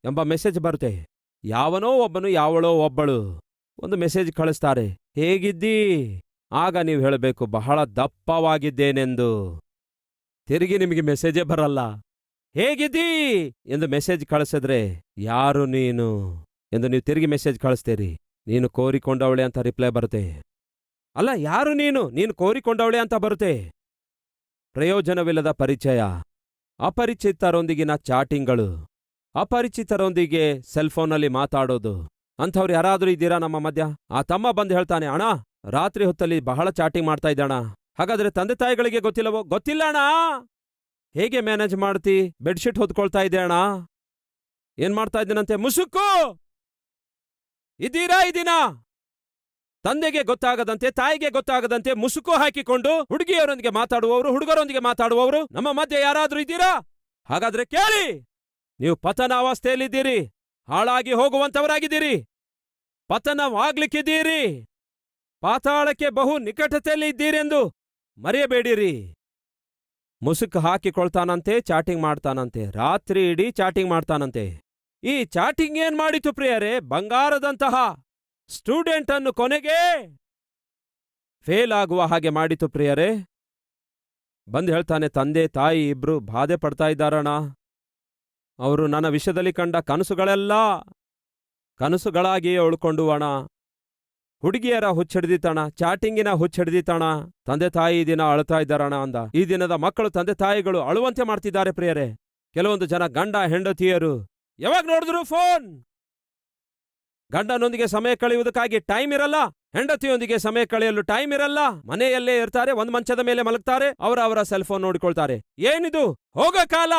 ಎಂಬ ಮೆಸೇಜ್ ಬರುತ್ತೆ. ಯಾವನೋ ಒಬ್ಬನು, ಯಾವಳೋ ಒಬ್ಬಳು ಒಂದು ಮೆಸೇಜ್ ಕಳಿಸ್ತಾರೆ. ಹೇಗಿದ್ದೀ? ಆಗ ನೀವು ಹೇಳಬೇಕು, ಬಹಳ ದಪ್ಪವಾಗಿದ್ದೇನೆಂದು. ತಿರುಗಿ ನಿಮಗೆ ಮೆಸೇಜೇ ಬರಲ್ಲ. ಹೇಗಿದ್ದೀ? ಎಂದು ಮೆಸೇಜ್ ಕಳಿಸಿದ್ರೆ, ಯಾರು ನೀನು? ಎಂದು ನೀವು ತಿರುಗಿ ಮೆಸೇಜ್ ಕಳಿಸ್ತೀರಿ. ನೀನು ಕೋರಿಕೊಂಡವಳೆ ಅಂತ ರಿಪ್ಲೈ ಬರುತ್ತೆ. ಅಲ್ಲ, ಯಾರು ನೀನು? ನೀನು ಕೋರಿಕೊಂಡವಳೆ ಅಂತ ಬರುತ್ತೆ. ಪ್ರಯೋಜನವಿಲ್ಲದ ಪರಿಚಯ. ಅಪರಿಚಿತರೊಂದಿಗಿನ ಚಾಟಿಂಗ್ಗಳು. ಅಪರಿಚಿತರೊಂದಿಗೆ ಸೆಲ್ಫೋನಲ್ಲಿ ಮಾತಾಡೋದು. ಅಂಥವ್ರು ಯಾರಾದರೂ ಇದ್ದೀರಾ ನಮ್ಮ ಮಧ್ಯ? ಆ ತಮ್ಮ ಬಂದು ಹೇಳ್ತಾನೆ, ಅಣ್ಣ, ರಾತ್ರಿ ಹೊತ್ತಲ್ಲಿ ಬಹಳ ಚಾಟಿಂಗ್ ಮಾಡ್ತಾ ಇದ್ದಣ. ಹಾಗಾದ್ರೆ ತಂದೆ ತಾಯಿಗಳಿಗೆ ಗೊತ್ತಿಲ್ಲವೋ? ಗೊತ್ತಿಲ್ಲ, ಅಣ್ಣ. ಹೇಗೆ ಮ್ಯಾನೇಜ್ ಮಾಡ್ತಿ? ಬೆಡ್ಶೀಟ್ ಹೊದ್ಕೊಳ್ತಾ ಇದ್ದೆ, ಅಣ್ಣ. ಏನ್ ಮಾಡ್ತಾ ಇದ್ದೀನಂತೆ? ಮುಸುಕು! ಇದ್ದೀರಾ ಈ ದಿನ ತಂದೆಗೆ ಗೊತ್ತಾಗದಂತೆ, ತಾಯಿಗೆ ಗೊತ್ತಾಗದಂತೆ ಮುಸುಕು ಹಾಕಿಕೊಂಡು ಹುಡುಗಿಯರೊಂದಿಗೆ ಮಾತಾಡುವವರು, ಹುಡುಗರೊಂದಿಗೆ ಮಾತಾಡುವವರು, ನಮ್ಮ ಮಧ್ಯೆ ಯಾರಾದ್ರೂ ಇದ್ದೀರಾ? ಹಾಗಾದ್ರೆ ಕೇಳಿ! ನೀವು ಪತನಾವಸ್ಥೆಯಲ್ಲಿದ್ದೀರಿ ಹಾಳಾಗಿ ಹೋಗುವಂತವರಾಗಿದ್ದೀರಿ ಪತನವಾಗ್ಲಿಕ್ಕಿದ್ದೀರಿ, ಪಾತಾಳಕ್ಕೆ ಬಹು ನಿಕಟತೆಯಲ್ಲಿ ಇದ್ದೀರೆಂದು ಮರೆಯಬೇಡಿರಿ. ಮುಸುಕು ಹಾಕಿಕೊಳ್ತಾನಂತೆ, ಚಾಟಿಂಗ್ ಮಾಡ್ತಾನಂತೆ, ರಾತ್ರಿ ಇಡೀ ಚಾಟಿಂಗ್ ಮಾಡ್ತಾನಂತೆ. ಈ ಚಾಟಿಂಗ್ ಏನ್ ಮಾಡಿತು ಪ್ರಿಯರೇ? ಬಂಗಾರದಂತಹ ಸ್ಟೂಡೆಂಟ್ ಅನ್ನು ಕೊನೆಗೆ ಫೇಲ್ ಆಗುವ ಹಾಗೆ ಮಾಡಿತು ಪ್ರಿಯರೇ. ಬಂದು ಹೇಳ್ತಾನೆ, ತಂದೆ, ತಾಯಿ ಇಬ್ರು ಬಾಧೆ ಪಡ್ತಾ ಇದ್ದಾರಣ ಅವರು ನನ್ನ ವಿಷಯದಲ್ಲಿ ಕಂಡ ಕನಸುಗಳೆಲ್ಲ ಕನಸುಗಳಾಗಿಯೇ ಉಳ್ಕೊಂಡು ಅಣ ಹುಡುಗಿಯರ ಹುಚ್ಚಿಡ್ದಿತಣ ಚಾಟಿಂಗಿನ ಹುಚ್ಚಿಡ್ದಿತಣ ತಂದೆ, ತಾಯಿ ಈ ದಿನ ಅಳ್ತಾ ಇದ್ದಾರಣ ಅಂದ. ಈ ದಿನದ ಮಕ್ಕಳು ತಂದೆ, ತಾಯಿಗಳು ಅಳುವಂತೆ ಮಾಡ್ತಿದ್ದಾರೆ ಪ್ರಿಯರೇ. ಕೆಲವೊಂದು ಜನ ಗಂಡ, ಹೆಂಡತಿಯರು. ಯಾವಾಗ ನೋಡಿದ್ರು ಫೋನ್? ಗಂಡನೊಂದಿಗೆ ಸಮಯ ಕಳೆಯುವುದಕ್ಕಾಗಿ ಟೈಮ್ ಇರಲ್ಲ. ಹೆಂಡತಿಯೊಂದಿಗೆ ಸಮಯ ಕಳೆಯಲು ಟೈಮ್ ಇರಲ್ಲ. ಮನೆಯಲ್ಲೇ ಇರ್ತಾರೆ, ಒಂದ್ ಮಂಚದ ಮೇಲೆ ಮಲಗ್ತಾರೆ, ಅವರ ಅವರ ಸೆಲ್ ಫೋನ್ ನೋಡಿಕೊಳ್ತಾರೆ. ಏನಿದು? ಹೋಗ ಕಾಲ!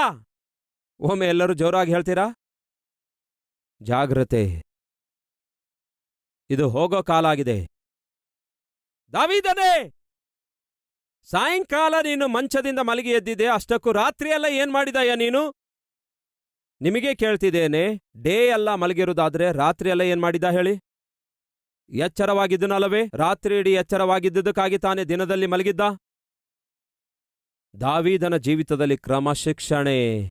ಒಮ್ಮೆ ಎಲ್ಲರೂ ಜೋರಾಗಿ ಹೇಳ್ತೀರಾ? ಜಾಗ್ರತೆ. ಇದು ಹೋಗೋ ಕಾಲ ಆಗಿದೆ. ದಾವಿದನೆ! ಸಾಯಂಕಾಲ ನೀನು ಮಂಚದಿಂದ ಮಲಗಿ ಎದ್ದಿದೆ ಅಷ್ಟಕ್ಕೂ ರಾತ್ರಿಯೆಲ್ಲ ಏನ್ ಮಾಡಿದಯ್ಯ ನೀನು? ನಿಮಗೆ ಕೇಳ್ತಿದ್ದೇನೆ, ಡೇ ಎಲ್ಲ ಮಲಗಿರುವುದಾದ್ರೆ ರಾತ್ರಿಯೆಲ್ಲ ಏನ್ ಮಾಡಿದ ಹೇಳಿ? ಎಚ್ಚರವಾಗಿದ್ದನಲ್ಲವೇ? ರಾತ್ರಿ ಇಡೀ ಎಚ್ಚರವಾಗಿದ್ದುದಕ್ಕಾಗಿ ತಾನೇ ದಿನದಲ್ಲಿ ಮಲಗಿದ್ದ? ದಾವೀದನ ಜೀವಿತದಲ್ಲಿ ಕ್ರಮಶಿಕ್ಷಣೆ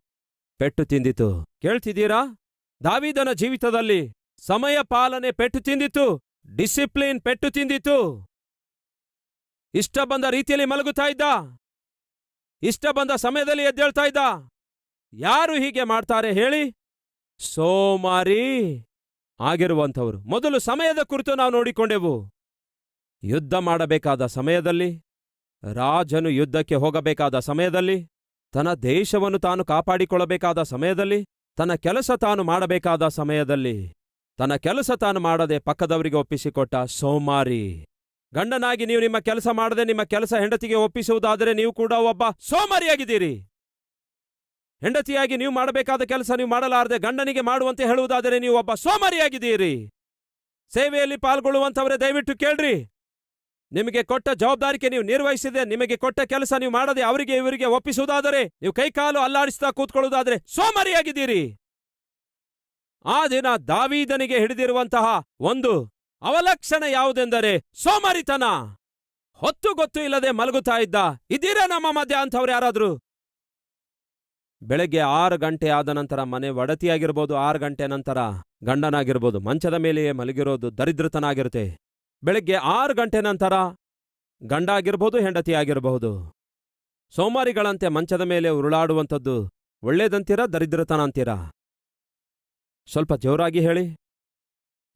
ಪೆಟ್ಟು ತಿಂದಿತು. ಕೇಳ್ತಿದ್ದೀರಾ? ದಾವೀದನ ಜೀವಿತದಲ್ಲಿ ಸಮಯ ಪಾಲನೆ ಪೆಟ್ಟು ತಿಂದಿತು, ಡಿಸಿಪ್ಲಿನ್ ಪೆಟ್ಟು ತಿಂದಿತು. ಇಷ್ಟ ಬಂದ ರೀತಿಯಲ್ಲಿ ಮಲಗುತ್ತಾ ಇದ್ದ? ಇಷ್ಟ ಬಂದ ಸಮಯದಲ್ಲಿ ಎದ್ದೇಳ್ತಾ ಇದ್ದ? ಯಾರು ಹೀಗೆ ಮಾಡ್ತಾರೆ ಹೇಳಿ? ಸೋಮಾರಿ ಆಗಿರುವಂಥವರು. ಮೊದಲು ಸಮಯದ ಕುರಿತು ನಾವು ನೋಡಿಕೊಂಡೆವು. ಯುದ್ಧ ಮಾಡಬೇಕಾದ ಸಮಯದಲ್ಲಿ, ರಾಜನು ಯುದ್ಧಕ್ಕೆ ಹೋಗಬೇಕಾದ ಸಮಯದಲ್ಲಿ, ತನ್ನ ದೇಶವನ್ನು ತಾನು ಕಾಪಾಡಿಕೊಳ್ಳಬೇಕಾದ ಸಮಯದಲ್ಲಿ, ತನ್ನ ಕೆಲಸ ತಾನು ಮಾಡಬೇಕಾದ ಸಮಯದಲ್ಲಿ, ತನ್ನ ಕೆಲಸ ತಾನು ಮಾಡದೆ ಪಕ್ಕದವರಿಗೆ ಒಪ್ಪಿಸಿಕೊಟ್ಟ ಸೋಮಾರಿ. ಗಂಡನಾಗಿ ನೀವು ನಿಮ್ಮ ಕೆಲಸ ಮಾಡದೆ ನಿಮ್ಮ ಕೆಲಸ ಹೆಂಡತಿಗೆ ಒಪ್ಪಿಸುವುದಾದರೆ ನೀವು ಕೂಡ ಒಬ್ಬ ಸೋಮಾರಿಯಾಗಿದ್ದೀರಿ. ಹೆಂಡತಿಯಾಗಿ ನೀವು ಮಾಡಬೇಕಾದ ಕೆಲಸ ನೀವು ಮಾಡಲಾರದೆ ಗಂಡನಿಗೆ ಮಾಡುವಂತೆ ಹೇಳುವುದಾದರೆ ನೀವು ಒಬ್ಬ ಸೋಮಾರಿಯಾಗಿದ್ದೀರಿ. ಸೇವೆಯಲ್ಲಿ ಪಾಲ್ಗೊಳ್ಳುವಂಥವರೇ ದಯವಿಟ್ಟು ಕೇಳ್ರಿ. ನಿಮಗೆ ಕೊಟ್ಟ ಜವಾಬ್ದಾರಿಕೆ ನೀವು ನಿರ್ವಹಿಸಿದೆ ನಿಮಗೆ ಕೊಟ್ಟ ಕೆಲಸ ನೀವು ಮಾಡದೆ ಅವರಿಗೆ ಇವರಿಗೆ ಒಪ್ಪಿಸುವುದಾದರೆ ನೀವು ಕೈಕಾಲು ಅಲ್ಲಾಡಿಸ್ತಾ ಕೂತ್ಕೊಳ್ಳುವುದಾದರೆ ಸೋಮಾರಿಯಾಗಿದ್ದೀರಿ. ಆ ದಿನ ದಾವೀದನಿಗೆ ಹಿಡಿದಿರುವಂತಹ ಒಂದು ಅವಲಕ್ಷಣ ಯಾವುದೆಂದರೆ ಸೋಮಾರಿತನ. ಹೊತ್ತು ಗೊತ್ತು ಇಲ್ಲದೆ ಮಲಗುತ್ತಾ ಇದ್ದ, ಇದ್ದೀರಾ ನಮ್ಮ ಮಧ್ಯ ಅಂಥವ್ರು ಯಾರಾದ್ರು? ಬೆಳಗ್ಗೆ ಆರು ಗಂಟೆ ಆದ ನಂತರ ಮನೆ ಒಡತಿಯಾಗಿರ್ಬೋದು, ಆರು ಗಂಟೆ ನಂತರ ಗಂಡನಾಗಿರ್ಬೋದು, ಮಂಚದ ಮೇಲೆಯೇ ಮಲಗಿರೋದು ದರಿದ್ರತನಾಗಿರುತ್ತೆ. ಬೆಳಗ್ಗೆ ಆರು ಗಂಟೆ ನಂತರ ಗಂಡ ಆಗಿರ್ಬೋದು ಹೆಂಡತಿ ಆಗಿರಬಹುದು ಸೋಮಾರಿಗಳಂತೆ ಮಂಚದ ಮೇಲೆ ಉರುಳಾಡುವಂಥದ್ದು ಒಳ್ಳೇದಂತೀರಾ ದರಿದ್ರತನ ಅಂತೀರಾ ಸ್ವಲ್ಪ ಜೋರಾಗಿ ಹೇಳಿ.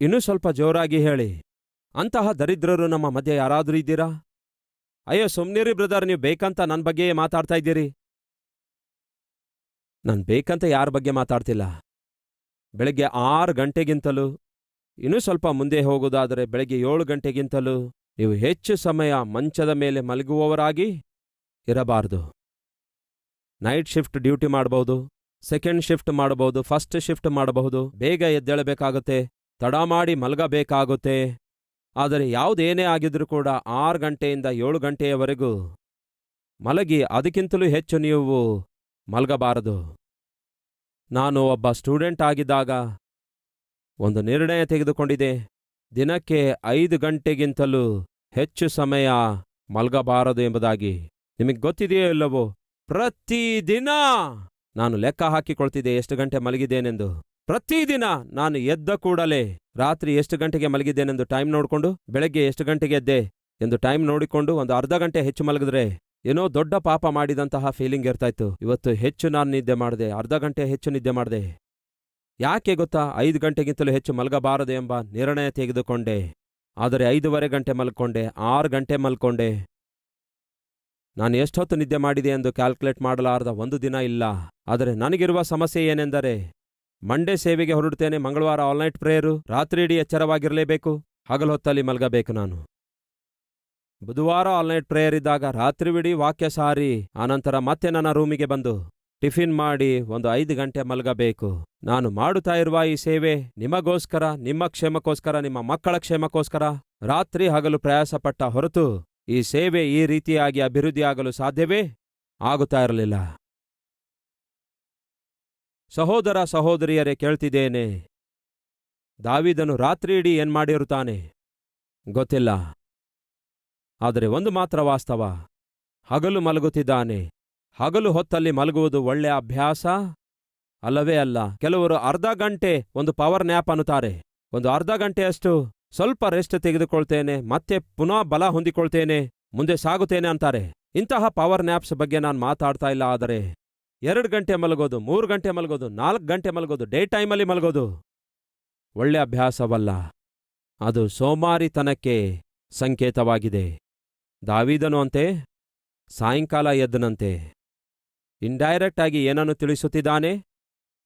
ಇನ್ನೂ ಸ್ವಲ್ಪ ಜೋರಾಗಿ ಹೇಳಿ. ಅಂತಹ ದರಿದ್ರರು ನಮ್ಮ ಮಧ್ಯೆ ಯಾರಾದರೂ ಇದ್ದೀರಾ? ಅಯ್ಯೋ ಸುಮ್ನಿರಿ ಬ್ರದರ್, ನೀವು ಬೇಕಂತ ನನ್ನ ಬಗ್ಗೆಯೇ ಮಾತಾಡ್ತಾ ಇದ್ದೀರಿ. ನಾನು ಬೇಕಂತ ಯಾರ ಬಗ್ಗೆ ಮಾತಾಡ್ತಿಲ್ಲ. ಬೆಳಗ್ಗೆ ಆರು ಗಂಟೆಗಿಂತಲೂ, ಇನ್ನೂ ಸ್ವಲ್ಪ ಮುಂದೆ ಹೋಗೋದಾದರೆ ಬೆಳಗ್ಗೆ ಏಳು ಗಂಟೆಗಿಂತಲೂ ನೀವು ಹೆಚ್ಚು ಸಮಯ ಮಂಚದ ಮೇಲೆ ಮಲಗುವವರಾಗಿ ಇರಬಾರದು. ನೈಟ್ ಶಿಫ್ಟ್ ಡ್ಯೂಟಿ ಮಾಡಬಹುದು ಸೆಕೆಂಡ್ ಶಿಫ್ಟ್ ಮಾಡಬಹುದು ಫಸ್ಟ್ ಶಿಫ್ಟ್ ಮಾಡಬಹುದು, ಬೇಗ ಎದ್ದೇಳಬೇಕಾಗುತ್ತೆ, ತಡ ಮಾಡಿ ಮಲಗಬೇಕಾಗುತ್ತೆ. ಆದರೆ ಯಾವುದೇನೇ ಆಗಿದ್ರೂ ಕೂಡ ಆರು ಗಂಟೆಯಿಂದ ಏಳು ಗಂಟೆಯವರೆಗೂ ಮಲಗಿ ಅದಕ್ಕಿಂತಲೂ ಹೆಚ್ಚು ನೀವು ಮಲಗಬಾರದು. ನಾನು ಒಬ್ಬ ಸ್ಟೂಡೆಂಟ್ ಆಗಿದ್ದಾಗ ಒಂದು ನಿರ್ಣಯ ತೆಗೆದುಕೊಂಡಿದೆ. ದಿನಕ್ಕೆ ಐದು ಗಂಟೆಗಿಂತಲೂ ಹೆಚ್ಚು ಸಮಯ ಮಲಗಬಾರದು ಎಂಬುದಾಗಿ. ನಿಮಗೆ ಗೊತ್ತಿದೆಯೋ ಇಲ್ಲವೋ? ಪ್ರತಿದಿನ ನಾನು ಲೆಕ್ಕ ಹಾಕಿಕೊಳ್ತಿದ್ದೆ ಎಷ್ಟು ಗಂಟೆ ಮಲಗಿದ್ದೇನೆಂದು. ಪ್ರತಿದಿನ ನಾನು ಎದ್ದ ಕೂಡಲೇ ರಾತ್ರಿ ಎಷ್ಟು ಗಂಟೆಗೆ ಮಲಗಿದ್ದೇನೆಂದು ಟೈಮ್ ನೋಡಿಕೊಂಡು, ಬೆಳಗ್ಗೆ ಎಷ್ಟು ಗಂಟೆಗೆ ಎದ್ದೆ ಎಂದು ಟೈಮ್ ನೋಡಿಕೊಂಡು ಒಂದು ಅರ್ಧ ಗಂಟೆ ಹೆಚ್ಚು ಮಲಗಿದ್ರೆ ಏನೋ ದೊಡ್ಡ ಪಾಪ ಮಾಡಿದಂತಹ ಫೀಲಿಂಗ್ ಇರ್ತಾಯಿತ್ತು ಇವತ್ತು ಹೆಚ್ಚು ನಾನು ನಿದ್ದೆ ಮಾಡಿದೆ, ಅರ್ಧ ಗಂಟೆ ಹೆಚ್ಚು ನಿದ್ದೆ ಮಾಡಿದೆ. ಯಾಕೆ ಗೊತ್ತಾ? ಐದು ಗಂಟೆಗಿಂತಲೂ ಹೆಚ್ಚು ಮಲಗಬಾರದು ಎಂಬ ನಿರ್ಣಯ ತೆಗೆದುಕೊಂಡೆ. ಆದರೆ ಐದೂವರೆ ಗಂಟೆ ಮಲ್ಕೊಂಡೆ, ಆರು ಗಂಟೆ ಮಲ್ಕೊಂಡೆ. ನಾನು ಎಷ್ಟೊತ್ತು ನಿದ್ದೆ ಮಾಡಿದೆ ಎಂದು ಕ್ಯಾಲ್ಕುಲೇಟ್ ಮಾಡಲಾರದ ಒಂದು ದಿನ ಇಲ್ಲ. ಆದರೆ ನನಗಿರುವ ಸಮಸ್ಯೆ ಏನೆಂದರೆ ಮಂಡೇ ಸೇವೆಗೆ ಹೊರಡುತ್ತೇನೆ ಮಂಗಳವಾರ ಆಲ್ನೈಟ್ ಪ್ರೇಯರು ರಾತ್ರಿಯಿಡೀ ಎಚ್ಚರವಾಗಿರಲೇಬೇಕು, ಹಗಲು ಹೊತ್ತಲ್ಲಿ ಮಲಗಬೇಕು ನಾನು. ಬುಧವಾರ ಆಲ್ನೈಟ್ ಪ್ರೇಯರ್ ಇದ್ದಾಗ ರಾತ್ರಿವಿಡೀ ವಾಕ್ಯ ಸಾರಿ, ಆನಂತರ ಮತ್ತೆ ನನ್ನ ರೂಮಿಗೆ ಬಂದು ಟಿಫಿನ್ ಮಾಡಿ ಒಂದು ಐದು ಗಂಟೆ ಮಲಗಬೇಕು. ನಾನು ಮಾಡುತ್ತಾ ಇರುವ ಈ ಸೇವೆ ನಿಮಗೋಸ್ಕರ, ನಿಮ್ಮ ಕ್ಷೇಮಕ್ಕೋಸ್ಕರ, ನಿಮ್ಮ ಮಕ್ಕಳ ಕ್ಷೇಮಕ್ಕೋಸ್ಕರ ರಾತ್ರಿ ಹಗಲು ಪ್ರಯಾಸಪಟ್ಟ ಹೊರತು ಈ ಸೇವೆ ಈ ರೀತಿಯಾಗಿ ಅಭಿವೃದ್ಧಿಯಾಗಲು ಸಾಧ್ಯವೇ? ಆಗುತ್ತಾ ಇರಲಿಲ್ಲ. ಸಹೋದರ ಸಹೋದರಿಯರೇ ಕೇಳ್ತಿದ್ದೇನೆ. ದಾವಿದನು ರಾತ್ರಿಯಿಡೀ ಏನ್ಮಾಡಿರುತ್ತಾನೆ ಗೊತ್ತಿಲ್ಲ. ಆದರೆ ಒಂದು ಮಾತ್ರ ವಾಸ್ತವ. ಹಗಲು ಮಲಗುತ್ತಿದ್ದಾನೆ. ಹಗಲು ಹೊತ್ತಲ್ಲಿ ಮಲಗುವುದು ಒಳ್ಳೆಯ ಅಭ್ಯಾಸ? ಅಲ್ಲವೇ ಅಲ್ಲ. ಕೆಲವರು ಅರ್ಧ ಗಂಟೆ ಒಂದು ಪವರ್ ನ್ಯಾಪ್ ಅನ್ನುತ್ತಾರೆ. ಒಂದು ಅರ್ಧ ಗಂಟೆಯಷ್ಟು ಸ್ವಲ್ಪ ರೆಸ್ಟ್ ತೆಗೆದುಕೊಳ್ತೇನೆ, ಮತ್ತೆ ಪುನಃ ಬಲ ಹೊಂದಿಕೊಳ್ತೇನೆ, ಮುಂದೆ ಸಾಗುತ್ತೇನೆ ಅಂತಾರೆ. ಇಂತಹ ಪವರ್ ನ್ಯಾಪ್ಸ್ ಬಗ್ಗೆ ನಾನು ಮಾತಾಡ್ತಾ ಇಲ್ಲ, ಆದರೆ ಎರಡು ಗಂಟೆ ಮಲಗೋದು, ಮೂರು ಗಂಟೆ ಮಲಗೋದು, ನಾಲ್ಕು ಗಂಟೆ ಮಲಗೋದು, ಡೇ ಟೈಮಲ್ಲಿ ಮಲಗೋದು ಒಳ್ಳೆ ಅಭ್ಯಾಸವಲ್ಲ. ಅದು ಸೋಮಾರಿತನಕ್ಕೆ ಸಂಕೇತವಾಗಿದೆ. ದಾವಿದನು ಅಂತೆ, ಸಾಯಂಕಾಲ ಎದ್ದನಂತೆ. ಇಂಡೈರೆಕ್ಟ್ ಆಗಿ ಏನನ್ನು ತಿಳಿಸುತ್ತಿದ್ದಾನೆ?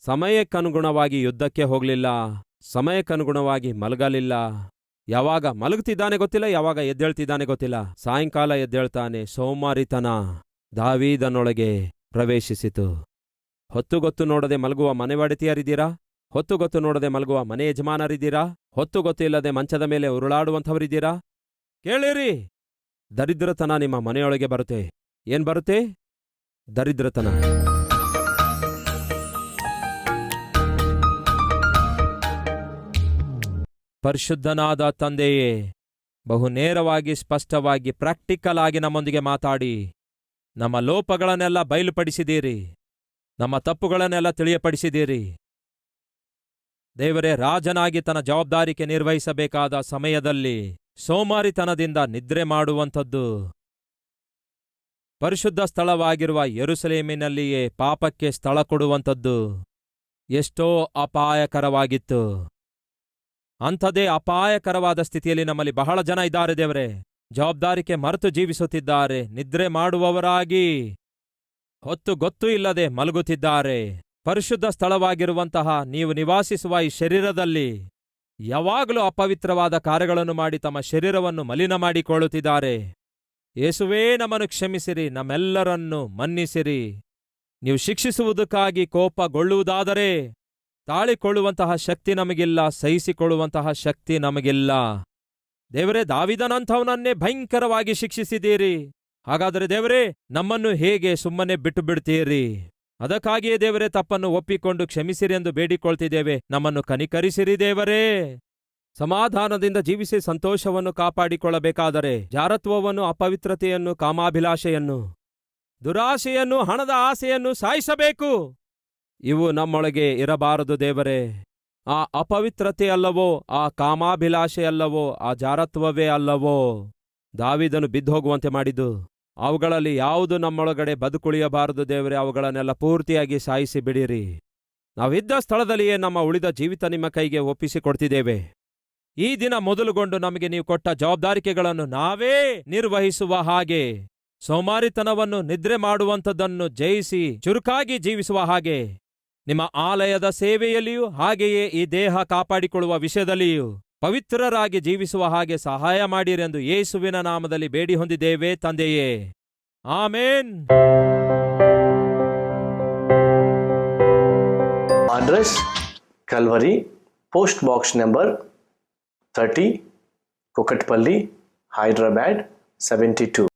ಸಮಯಕ್ಕನುಗುಣವಾಗಿ ಯುದ್ಧಕ್ಕೆ ಹೋಗಲಿಲ್ಲ, ಸಮಯಕ್ಕನುಗುಣವಾಗಿ ಮಲಗಲಿಲ್ಲ. ಯಾವಾಗ ಮಲಗುತ್ತಿದ್ದಾನೆ ಗೊತ್ತಿಲ್ಲ, ಯಾವಾಗ ಎದ್ದೇಳ್ತಿದ್ದಾನೆ ಗೊತ್ತಿಲ್ಲ. ಸಾಯಂಕಾಲ ಎದ್ದೇಳ್ತಾನೆ, ಸೋಮಾರಿತನ ದಾವೀದನೊಳಗೆ ಪ್ರವೇಶಿಸಿತು. ಹೊತ್ತು ಗೊತ್ತು ನೋಡದೆ ಮಲಗುವ ಮನೆವಾಡಿತಿಯರಿದ್ದೀರಾ? ಹೊತ್ತು ಗೊತ್ತು ನೋಡದೆ ಮಲಗುವ ಮನೆ ಯಜಮಾನರಿದ್ದೀರಾ? ಹೊತ್ತು ಗೊತ್ತಿಲ್ಲದೆ ಮಂಚದ ಮೇಲೆ ಉರುಳಾಡುವಂಥವರಿದ್ದೀರಾ? ಕೇಳಿರಿ! ದರಿದ್ರತನ ನಿಮ್ಮ ಮನೆಯೊಳಗೆ ಬರುತ್ತೆ. ಏನ್ ಬರುತ್ತೆ? ದರಿದ್ರತನ. ಪರಿಶುದ್ಧನಾದ ತಂದೆಯೇ, ಬಹು ನೇರವಾಗಿ, ಸ್ಪಷ್ಟವಾಗಿ, ಪ್ರಾಕ್ಟಿಕಲ್ ಆಗಿ ನಮ್ಮೊಂದಿಗೆ ಮಾತಾಡಿ. ನಮ್ಮ ಲೋಪಗಳನ್ನೆಲ್ಲ ಬಯಲುಪಡಿಸಿದ್ದೀರಿ. ನಮ್ಮ ತಪ್ಪುಗಳನ್ನೆಲ್ಲ ತಿಳಿಯಪಡಿಸಿದ್ದೀರಿ. ದೇವರೇ, ರಾಜನಾಗಿ ತನ್ನ ಜವಾಬ್ದಾರಿಕೆ ನಿರ್ವಹಿಸಬೇಕಾದ ಸಮಯದಲ್ಲಿ ಸೋಮಾರಿತನದಿಂದ ನಿದ್ರೆ ಮಾಡುವಂಥದ್ದು. ಪರಿಶುದ್ಧ ಸ್ಥಳವಾಗಿರುವ ಯರುಸಲೇಮಿನಲ್ಲಿಯೇ ಪಾಪಕ್ಕೆ ಸ್ಥಳ ಕೊಡುವಂಥದ್ದು. ಎಷ್ಟೋ ಅಪಾಯಕರವಾಗಿತ್ತು. ಅಂಥದೇ ಅಪಾಯಕರವಾದ ಸ್ಥಿತಿಯಲ್ಲಿ ನಮ್ಮಲ್ಲಿ ಬಹಳ ಜನ ಇದ್ದಾರೆ ದೇವರೇ. ಜವಾಬ್ದಾರಿಕೆ ಮರೆತು ಜೀವಿಸುತ್ತಿದ್ದಾರೆ. ನಿದ್ರೆ ಮಾಡುವವರಾಗಿ ಹೊತ್ತು ಗೊತ್ತು ಇಲ್ಲದೆ ಮಲಗುತ್ತಿದ್ದಾರೆ. ಪರಿಶುದ್ಧ ಸ್ಥಳವಾಗಿರುವಂತಹ ನೀವು ನಿವಾಸಿಸುವ ಈ ಶರೀರದಲ್ಲಿ ಯಾವಾಗಲೂ ಅಪವಿತ್ರವಾದ ಕಾರ್ಯಗಳನ್ನು ಮಾಡಿ ತಮ್ಮ ಶರೀರವನ್ನು ಮಲಿನ ಮಾಡಿಕೊಳ್ಳುತ್ತಿದ್ದಾರೆ ಯೇಸುವೇ, ನಮ್ಮನ್ನು ಕ್ಷಮಿಸಿರಿ, ನಮ್ಮೆಲ್ಲರನ್ನು ಮನ್ನಿಸಿರಿ. ನೀವು ಶಿಕ್ಷಿಸುವುದಕ್ಕಾಗಿ ಕೋಪಗೊಳ್ಳುವುದಾದರೆ, ತಾಳಿಕೊಳ್ಳುವಂತಹ ಶಕ್ತಿ ನಮಗಿಲ್ಲ, ಸಹಿಸಿಕೊಳ್ಳುವಂತಹ ಶಕ್ತಿ ನಮಗಿಲ್ಲ. ದೇವರೇ, ದಾವಿದನಂಥವನನ್ನೇ ಭಯಂಕರವಾಗಿ ಶಿಕ್ಷಿಸಿದ್ದೀರಿ. ಹಾಗಾದರೆ ದೇವರೇ, ನಮ್ಮನ್ನು ಹೇಗೆ ಸುಮ್ಮನೆ ಬಿಟ್ಟು ಬಿಡ್ತೀರಿ ಅದಕ್ಕಾಗಿಯೇ ದೇವರೇ, ತಪ್ಪನ್ನು ಒಪ್ಪಿಕೊಂಡು ಕ್ಷಮಿಸಿರಿ ಎಂದು ಬೇಡಿಕೊಳ್ತಿದ್ದೇವೆ. ನಮ್ಮನ್ನು ಕನಿಕರಿಸಿರಿ ದೇವರೇ. ಸಮಾಧಾನದಿಂದ ಜೀವಿಸಿ ಸಂತೋಷವನ್ನು ಕಾಪಾಡಿಕೊಳ್ಳಬೇಕಾದರೆ ಜಾರತ್ವವನ್ನು, ಅಪವಿತ್ರತೆಯನ್ನು, ಕಾಮಾಭಿಲಾಷೆಯನ್ನು ದುರಾಶೆಯನ್ನು ಹಣದ ಆಸೆಯನ್ನು ಸಾಯಿಸಬೇಕು. ಇವು ನಮ್ಮೊಳಗೆ ಇರಬಾರದು ದೇವರೇ. ಆ ಅಪವಿತ್ರತೆ ಅಲ್ಲವೋ, ಆ ಕಾಮಾಭಿಲಾಷೆ ಅಲ್ಲವೋ, ಆ ಜಾರತ್ವವೇ ಅಲ್ಲವೋ. ದಾವಿದನು ಬಿದ್ದೋಗುವಂತೆ ಮಾಡಿದ್ದು. ಅವುಗಳಲ್ಲಿ ಯಾವುದು ನಮ್ಮೊಳಗಡೆ ಬದುಕುಳಿಯಬಾರದು ದೇವರೇ, ಅವುಗಳನ್ನೆಲ್ಲ ಪೂರ್ತಿಯಾಗಿ ಸಾಯಿಸಿ ಬಿಡಿರಿ. ನಾವಿದ್ದ ಸ್ಥಳದಲ್ಲಿಯೇ ನಮ್ಮ ಉಳಿದ ಜೀವಿತ ನಿಮ್ಮ ಕೈಗೆ ಒಪ್ಪಿಸಿಕೊಡ್ತಿದ್ದೇವೆ. ಈ ದಿನ ಮೊದಲುಗೊಂಡು ನಮಗೆ ನೀವು ಕೊಟ್ಟ ಜವಾಬ್ದಾರಿಕೆಗಳನ್ನು ನಾವೇ ನಿರ್ವಹಿಸುವ ಹಾಗೆ, ಸೋಮಾರಿತನವನ್ನು ನಿದ್ರೆ ಮಾಡುವಂಥದ್ದನ್ನು ಜಯಿಸಿ ಚುರುಕಾಗಿ ಜೀವಿಸುವ ಹಾಗೆ, ನಿಮ್ಮ ಆಲಯದ ಸೇವೆಯಲ್ಲಿಯೂ ಹಾಗೆಯೇ ಈ ದೇಹ ಕಾಪಾಡಿಕೊಳ್ಳುವ ವಿಷಯದಲ್ಲಿಯೂ ಪವಿತ್ರರಾಗಿ ಜೀವಿಸುವ ಹಾಗೆ ಸಹಾಯ ಮಾಡಿರೆಂದು ಯೇಸುವಿನ ನಾಮದಲ್ಲಿ ಬೇಡಿ ಹೊಂದಿದ್ದೇವೆ, ತಂದೆಯೇ. ಆಮೇನ್. Address, Calvary, post box number thirty Kukatpally Hyderabad seventy two.